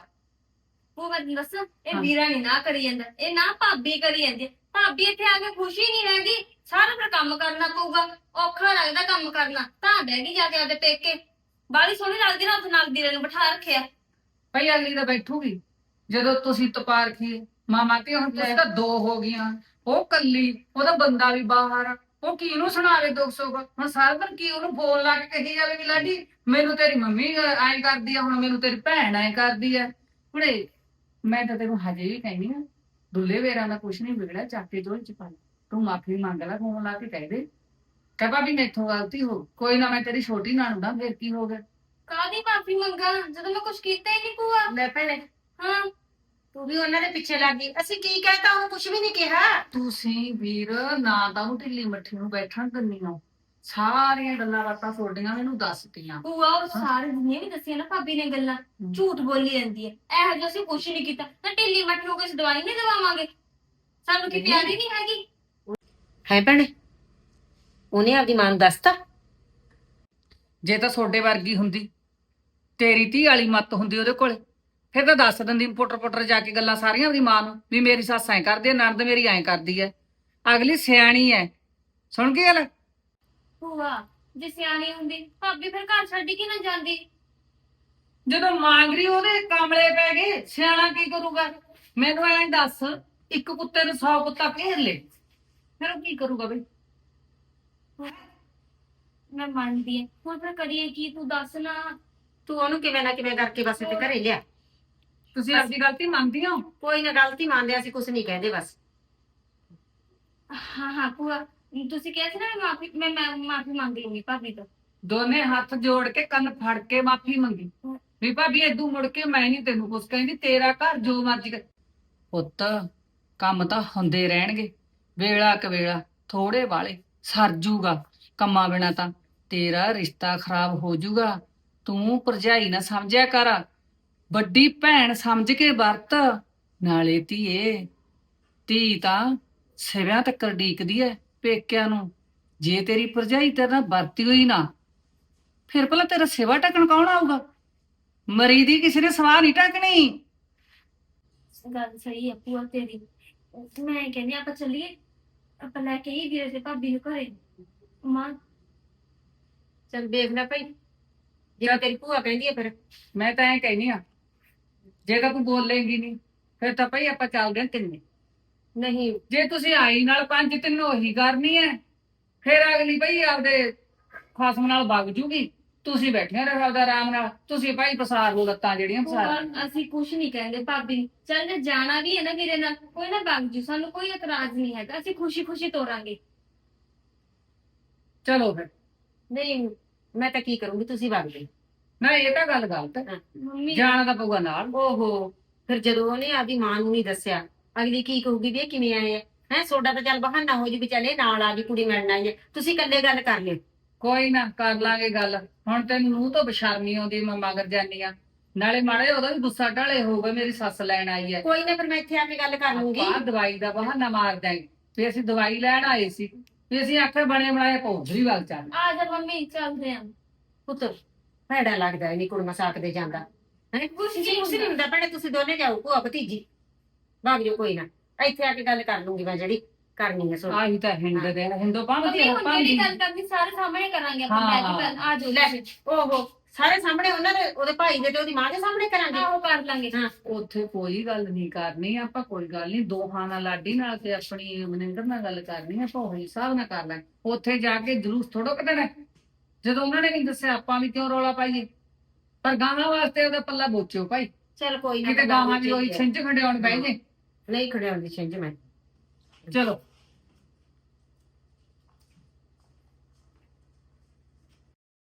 ਉਹ ਮੈਂ ਦੱਸ ਇਹ। ਵੀਰਾ ਨਹੀਂ ਨਾ ਕਰੀ ਜਾਂਦਾ। ਇਹ ਨਾ ਭਾਬੀ ਕਰੀ ਜਾਂਦੀ ਹੈ। ਭਾਬੀ ਇੱਥੇ ਆ ਕੇ ਖੁਸ਼ੀ ਨਹੀਂ ਹੈਗੀ ਸਾਰਾ ਫਿਰ ਕੰਮ ਕਰਨਾ ਪਊਗਾ। ਔਖਾ ਲੱਗਦਾ ਕੰਮ ਕਰਨਾ। ਤਾਂ ਬਹਿ ਗਈ ਜਾ ਕੇ ਆਪਦੇ ਪੇਕੇ। ਬਾਲੀ ਸੋਹਣੀ ਲੱਗਦੀ ਨਾ ਉੱਥੇ ਨਾਲ ਵੀਰੇ ਨੂੰ ਬਿਠਾ ਰੱਖਿਆ। ਭਈ ਅਗਲੀ ਤਾਂ ਬੈਠੂਗੀ। ਜਦੋਂ ਤੁਸੀਂ ਤਪਾ ਰਖੀ ਮਾਮਾ ਤੇ ਹੁਣ ਤੁਸੀਂ ਤਾਂ ਦੋ ਹੋ ਗਈਆਂ। ਉਹ ਕੱਲੀ ਉਹਦਾ ਬੰਦਾ ਵੀ ਬਾਹਰ ਆ। ਉਹ ਕੀ ਨੂੰ ਸੁਣਾਵੇ ਦੁੱਖ ਸੁੱਖ? ਹੁਣ ਸਾਰਾ ਦਿਨ ਕੀ ਉਹਨੂੰ ਫੋਨ ਲਾ ਕੇ ਕਹੀ ਜਾਵੇ ਵੀ ਲਾਡੀ ਮੈਨੂੰ ਤੇਰੀ ਮੰਮੀ ਐਂ ਕਰਦੀ ਆ ਹੁਣ ਮੈਨੂੰ ਤੇਰੀ ਭੈਣ ਐਂ ਕਰਦੀ ਆ। ਹੁਣੇ ਮੈਂ ਤਾਂ ਤੈਨੂੰ ਹਜੇ ਵੀ ਕਹਿੰਦੀ ਆ ਦੁੱਲੇ ਵੇਰਾਂ ਦਾ ਕੁਛ ਨਹੀਂ ਵਿਗੜਿਆ ਚੱਕ ਝੋਲੀ ਚ ਪਾ। ਤੂੰ ਮਾਫੀ ਮੰਗ ਲੈ ਫੋਨ ਲਾ ਕੇ ਕਹਿ ਦੇ। ਕਹਿ ਭਾਬੀ ਮੈਥੋਂ ਗਲਤੀ ਹੋ ਕੋਈ ਨਾ ਮੈਂ ਤੇਰੀ ਛੋਟੀ ਨਣਦ ਆ ਫੇਰ ਕੀ ਹੋ ਗਿਆ? ਕਾਦੀ ਮਾਫੀ ਮੰਗਾ? ਜਦੋਂ ਮੈਂ ਕੁਝ ਕੀਤਾ ਹੀ ਨਹੀਂ ਭੂਆ। ਲੈ ਭੈਣੇ। ਹਾਂ। ਤੂੰ ਵੀ ਉਹਨਾਂ ਦੇ ਪਿੱਛੇ ਲੱਗ ਗਈ। ਅਸੀਂ ਕੀ ਕਹਿਤਾ ਉਹਨੂੰ ਕੁਝ ਵੀ ਨਹੀਂ ਕਿਹਾ। ਤੁਸੀਂ ਵੀਰ ਨਾ ਤਾਂ ਉਹ ਢਿੱਲੀ ਮੱਠੀ ਨੂੰ ਬੈਠਣ ਦਿੰਨੀ ਹੋ ਸਾਰੀਆਂ ਗੱਲਾਂ ਬਾਤਾਂ ਤੁਹਾਡੀਆਂ ਮੈਨੂੰ ਦੱਸਤੀਆਂ। ਭੂਆ ਉਹ ਸਾਰੇ ਦੁਨੀਆ ਵੀ ਦੱਸੀਆਂ ਨਾ ਭਾਬੀ ਨੇ ਗੱਲਾਂ। ਝੂਠ ਬੋਲੀ ਜਾਂਦੀ ਹੈ। ਇਹੋ ਜਿਹਾ ਅਸੀਂ ਕੁਝ ਨਹੀਂ ਕੀਤਾ। ਤਾਂ ਢਿੱਲੀ ਮੱਠੀ ਹੋ ਕੇ ਅਸੀਂ ਦਵਾਈ ਨਹੀਂ ਦਵਾਵਾਂਗੇ? ਸਾਨੂੰ ਕੀ ਪਿਆਰੀ ਨਹੀਂ ਹੈਗੀ? ਹੈ ਭੈਣੇ ਉਹਨੇ ਆਪਦੀ ਮਾਂ ਨੂੰ ਦੱਸਤਾ? ਜੇ ਤਾਂ ਤੁਹਾਡੇ ਵਰਗੀ ਹੁੰਦੀ ਤੇਰੀ ਧੀ ਵਾਲੀ ਮੱਤ ਹੁੰਦੀ ਉਹਦੇ ਕੋਲੇ। ਫਿਰ ਤਾਂ ਦੱਸ ਦਿੰਦੀ ਪੁੱਟਰ ਪੁੱਟਰ ਜਾ ਕੇ ਗੱਲਾਂ ਸਾਰੀਆਂ ਉਹਦੀ ਮਾਂ ਨੂੰ ਵੀ ਮੇਰੀ ਸੱਸ ਐਂ ਕਰਦੀ ਐ ਨਣਦ ਮੇਰੀ ਐਂ ਕਰਦੀ ਐ। ਅਗਲੀ ਸਿਆਣੀ ਐ। ਸੁਣ ਗਈ ਗੱਲ? ਭੂਆ ਜੇ ਸਿਆਣੀ ਹੁੰਦੀ ਭਾਬੀ ਫਿਰ ਘਰ ਛੱਡ ਕੇ ਨਾ ਜਾਂਦੀ। ਜਦੋਂ ਮਾਂਗਰੀ ਉਹਦੇ ਕਾਮਲੇ ਪੈ ਗਏ ਸਿਆਣਾ ਕੀ ਕਰੂਗਾ? ਮੈਨੂੰ ਐਂ ਦੱਸ ਇੱਕ ਕੁੱਤੇ ਨੂੰ 100 ਕੁੱਤਾ ਘੇਰ ਲੇ। ਫਿਰ ਉਹ ਕੀ ਕਰੂਗਾ ਬਈ? ਮੈਂ ਮੰਨਦੀ ਹਾਂ ਹੁਣ ਫਿਰ ਕਰੀਏ ਕੀ? ਤੂੰ ਦੱਸ ਨਾ। ਤੂੰ ਉਹਨੂੰ ਕਿਵੇਂ ਨਾ ਕਿਵੇਂ ਕਰਕੇ ਬਸ ਤੇ ਘਰੇ ਲਿਆ। ਤੁਸੀਂ ਆਪਣੀ ਗਲਤੀ ਮੰਨਦੀ ਹੋ? ਕੋਈ ਨਾ ਗਲਤੀ ਮੰਨਦੇ ਅਸੀਂ ਕੁਝ ਨਹੀਂ ਕਹਿੰਦੇ ਬਸ। ਹਾਂ ਹਾਂ ਭੂਆ ਤੁਸੀਂ ਕਿਹਾ ਸੀ ਨਾ ਮੈਂ ਮਾਫੀ ਮੈਂ ਮੈਂ ਮਾਫੀ ਮੰਗ ਲੂੰਗੀ ਭਾਬੀ ਤੋਂ। ਦੋਨੇ ਹੱਥ ਜੋੜ ਕੇ ਕੰਨ ਫੜ ਕੇ ਮਾਫੀ ਮੰਗੀ। ਵੀ ਭਾਬੀ ਏਦੂ ਮੁੜ ਕੇ ਮੈਂ ਨਹੀਂ ਤੈਨੂੰ ਕੁਛ ਕਹਿੰਦੀ ਤੇਰਾ ਘਰ ਜੋ ਮਰਜ਼ੀ ਕਰ। ਪੁੱਤ ਕੰਮ ਤਾਂ ਹੁੰਦੇ ਰਹਿਣਗੇ। ਵੇਲਾ ਕਵੇਲਾ ਥੋੜੇ ਵਾਲੇ ਸਰ ਜੂਗਾ। ਕੰਮਾਂ ਬਿਨਾ ਤਾਂ ਤੇਰਾ ਰਿਸ਼ਤਾ ਖਰਾਬ ਹੋ ਜੂਗਾ। ਤੂੰ ਭਰਜਾਈ ਨਾ ਸਮਝਿਆ ਕਰ। ਵੱਡੀ ਭੈਣ ਸਮਝ ਕੇ ਵਰਤ ਨਾਲੇ ਧੀਏ ਧੀ ਤਾਂ ਸਿਵਿਆਂ ਤੱਕ ਡੀਕਦੀ ਐ ਪੇਕਿਆਂ ਨੂੰ। ਜੇ ਤੇਰੀ ਭਰਜਾਈ ਤੇਰੇ ਨਾਲ ਵਰਤੀ ਹੋਈ ਨਾ ਫਿਰ ਭਲਾ ਤੇਰਾ ਸੇਵਾ ਟਕਣ ਕੌਣ ਆਊਗਾ? ਮਰੀ ਦੀ ਕਿਸੇ ਨੇ ਸਵਾਹ ਨਹੀਂ ਟਕਣੀ ਗੱਲ ਸਹੀ ਹੈ ਭੂਆ ਤੇਰੀ। ਮੈਂ ਕਹਿੰਦੀ ਆਪਾਂ ਚੱਲੀਏ। ਆਪਾਂ ਲੈ ਕੇ ਹੀ ਵੀਰੇ ਤੇ ਭਾਬੀ ਨੂੰ ਘਰੇ। ਮਾਂ। ਚੱਲ ਦੇਖ ਲੈ ਭਾਈ। ਜੇ ਤੇਰੀ ਭੂਆ ਕਹਿੰਦੀ ਹੈ ਫਿਰ। ਮੈਂ ਤਾਂ ਐ ਕਹਿਨੀ ਆ ਜੇ ਤਾਂ ਤੂੰ ਬੋਲੇਂਗੀ ਨਹੀਂ ਫਿਰ ਤਾਂ ਭਈ ਆਪਾਂ ਚੱਲਦੇ ਹਾਂ ਤਿੰਨੇ। ਨਹੀਂ। ਜੇ ਤੁਸੀਂ ਆਈ ਨਾਲ ਪੰਜ ਤਿੰਨ ਉਹੀ ਕਰਨੀ ਐ ਫਿਰ ਅਗਲੀ ਭਈ ਆਪਦੇ ਖਸਮ ਨਾਲ ਵਗ ਜੂਗੀ। ਤੁਸੀਂ ਬੈਠੇ ਰਹੋ ਆਪਦਾ ਆਰਾਮ ਨਾਲ ਤੁਸੀਂ ਭਾਈ ਪਸਾਰ ਲੋ ਲੱਤਾਂ ਜਿਹੜੀਆਂ ਪਸਾਰ। ਭੂਆ, ਅਸੀਂ ਕੁਝ ਨਹੀਂ ਕਹਿੰਦੇ ਭਾਬੀ। ਚੱਲ ਜੇ ਜਾਣਾ ਵੀ ਹੈ ਨਾ ਵੀਰੇ ਨਾਲ ਕੋਈ ਨਾ ਬਗ ਜੂ ਸਾਨੂੰ ਕੋਈ ਇਤਰਾਜ਼ ਨਹੀਂ ਹੈਗਾ ਅਸੀਂ ਖੁਸ਼ੀ ਖੁਸ਼ੀ ਤੋਰਾਂਗੇ। ਚਲੋ ਫਿਰ। ਨਹੀਂ ਮੈਂ ਤਾਂ ਕੀ ਕਰੂੰਗੀ ਤੁਸੀਂ ਵਗ ਜਾਓ। ਨਾ ਇਹ ਤਾਂ ਗੱਲ ਗਲਤ ਹੈ। ਮੰਮੀ। ਜਾਣਾ ਤਾਂ ਪਊਗਾ ਨਾਲ। ਓਹੋ ਫਿਰ ਜਦੋਂ ਉਹਨੇ ਆਪਦੀ ਮਾਂ ਨੂੰ ਨਹੀਂ ਦੱਸਿਆ ਅਗਲੀ ਕੀ ਕਹੂਗੀ ਵੀ ਇਹ ਕਿਵੇਂ ਆਏ ਆ? ਹੈ ਸੋਡਾ ਤਾਂ ਚੱਲ ਬਹਾਨਾ ਹੋ ਜੀ ਵੀ ਚੱਲ ਇਹ ਨਾਲ ਆ ਗਈ ਕੁੜੀ ਮਿਲਣ ਆਈ ਹੈ ਤੁਸੀਂ ਇਕੱਲੇ ਗੱਲ ਕਰ ਲਿਓ। ਕੋਈ ਨਾ ਕਰ ਲਾਂਗੇ ਗੱਲ। ਹੁਣ ਤੈਨੂੰ ਮੂੰਹ ਤੋਂ ਬਸ਼ਰਮੀ ਆਉਂਦੀ ਮੈਂ ਮਗਰ ਜਾਨੀ ਆ ਨਾਲੇ ਮਾੜੇ ਉਹਦਾ ਵੀ ਗੁੱਸਾ ਢਾਲੇ ਹੋਊਗਾ ਮੇਰੀ ਸੱਸ ਲੈਣ ਆਈ ਹੈ। ਕੋਈ ਨਾ ਫਿਰ ਮੈਂ ਇੱਥੇ ਆ ਕੇ ਗੱਲ ਕਰ ਲੂੰਗੀ। ਆਪਾਂ ਦਵਾਈ ਦਾ ਬਹਾਨਾ ਮਾਰ ਦਾਂਗੇ ਵੀ ਅਸੀਂ ਦਵਾਈ ਲੈਣ ਆਏ ਸੀ। ਵੀ ਅਸੀਂ ਆਖਰ ਬਣੇ ਬਣਾਏ ਪੌਧਰੀ ਵੱਲ ਚੱਲ। ਆ ਜਾ ਮੰਮੀ ਚੱਲਦੇ ਆਂ ਪੁੱਤ ਭੈੜਾ ਲੱਗਦਾ ਨਹੀਂ ਕੁੜਮਾ ਸਾਕਦੇ ਜਾਂਦਾ। ਹੈ? ਕੁਛ ਨਹੀਂ ਕੁਛ ਨਹੀਂ ਹੁੰਦਾ। ਭੈਣੇ ਤੁਸੀਂ ਦੋਨੇ ਜਾਓ ਭੂਆ ਭਤੀਜੀ। ਵਗ ਜਾਓ ਕੋਈ ਨਾ। ਇੱਥੇ ਆ ਕੇ ਗੱਲ ਕਰ ਲੂੰਗੀ ਮੈਂ ਜਿਹੜੀ ਕਰਨੀ ਹੈ ਸੋ ਆਹੀ ਤਾਂ ਹਿੰਦ ਦੇ ਹਿੰਦੋ ਮੰਮੀ ਪਾਉਂਦੀ ਹੁਣ ਜਿਹੜੀ ਗੱਲ ਕਰਨੀ ਸਾਰੇ ਸਾਹਮਣੇ ਕਰਾਂਗੇ ਆਪਾਂ ਹਾਂ। ਬੈਠ ਕੇ ਆ ਜਾਓ ਲੈ। ਓਹੋ ਸਾਰੇ ਸਾਹਮਣੇ ਉਹਨਾਂ ਦੇ ਉਹਦੇ ਭਾਈ ਦੇ ਤੇ ਉਹਦੀ ਮਾਂ ਦੇ ਸਾਹਮਣੇ ਕਰਾਂਗੇ। ਆਹੋ ਕਰ ਲਾਂਗੇ। ਉੱਥੇ ਕੋਈ ਗੱਲ ਨਹੀਂ ਕਰਨੀ ਆਪਾਂ ਕੋਈ ਗੱਲ ਨਹੀਂ। ਦੋਹਾਂ ਨਾਲ ਲਾਡੀ ਨਾਲ ਤੇ ਆਪਣੀ ਮਨਿੰਦਰ ਨਾਲ ਗੱਲ ਕਰਨੀ ਆਪਾਂ ਉਹੀ ਹਿਸਾਬ ਨਾਲ ਕਰ ਲਾਂਗੇ। ਉੱਥੇ ਜਾ ਕੇ ਜਲੂਸ ਥੋੜੋ ਕੱਢਣਾ। ਜਦੋਂ ਉਹਨਾਂ ਨੇ ਨਹੀਂ ਦੱਸਿਆ ਆਪਾਂ ਵੀ ਕਿਉਂ ਰੌਲਾ ਪਾਈਏ? ਪਰ ਗਾਵਾਂ ਵਾਸਤੇ ਉਹਦਾ ਪੱਲਾ ਬੋਚਿਓ ਭਾਈ। ਚਲ ਕੋਈ ਨਾ ਕਿਤੇ ਗਾਵਾਂ ਵੀ ਉਹੀ ਛਿੰਝ ਖੰਡਿਆਉਣ ਬਹਿ ਜੇ। ਨਹੀਂ ਖੜਿਆਉਣ ਦੀ ਛਿੰਝ ਮੈਂ। ਚਲੋ।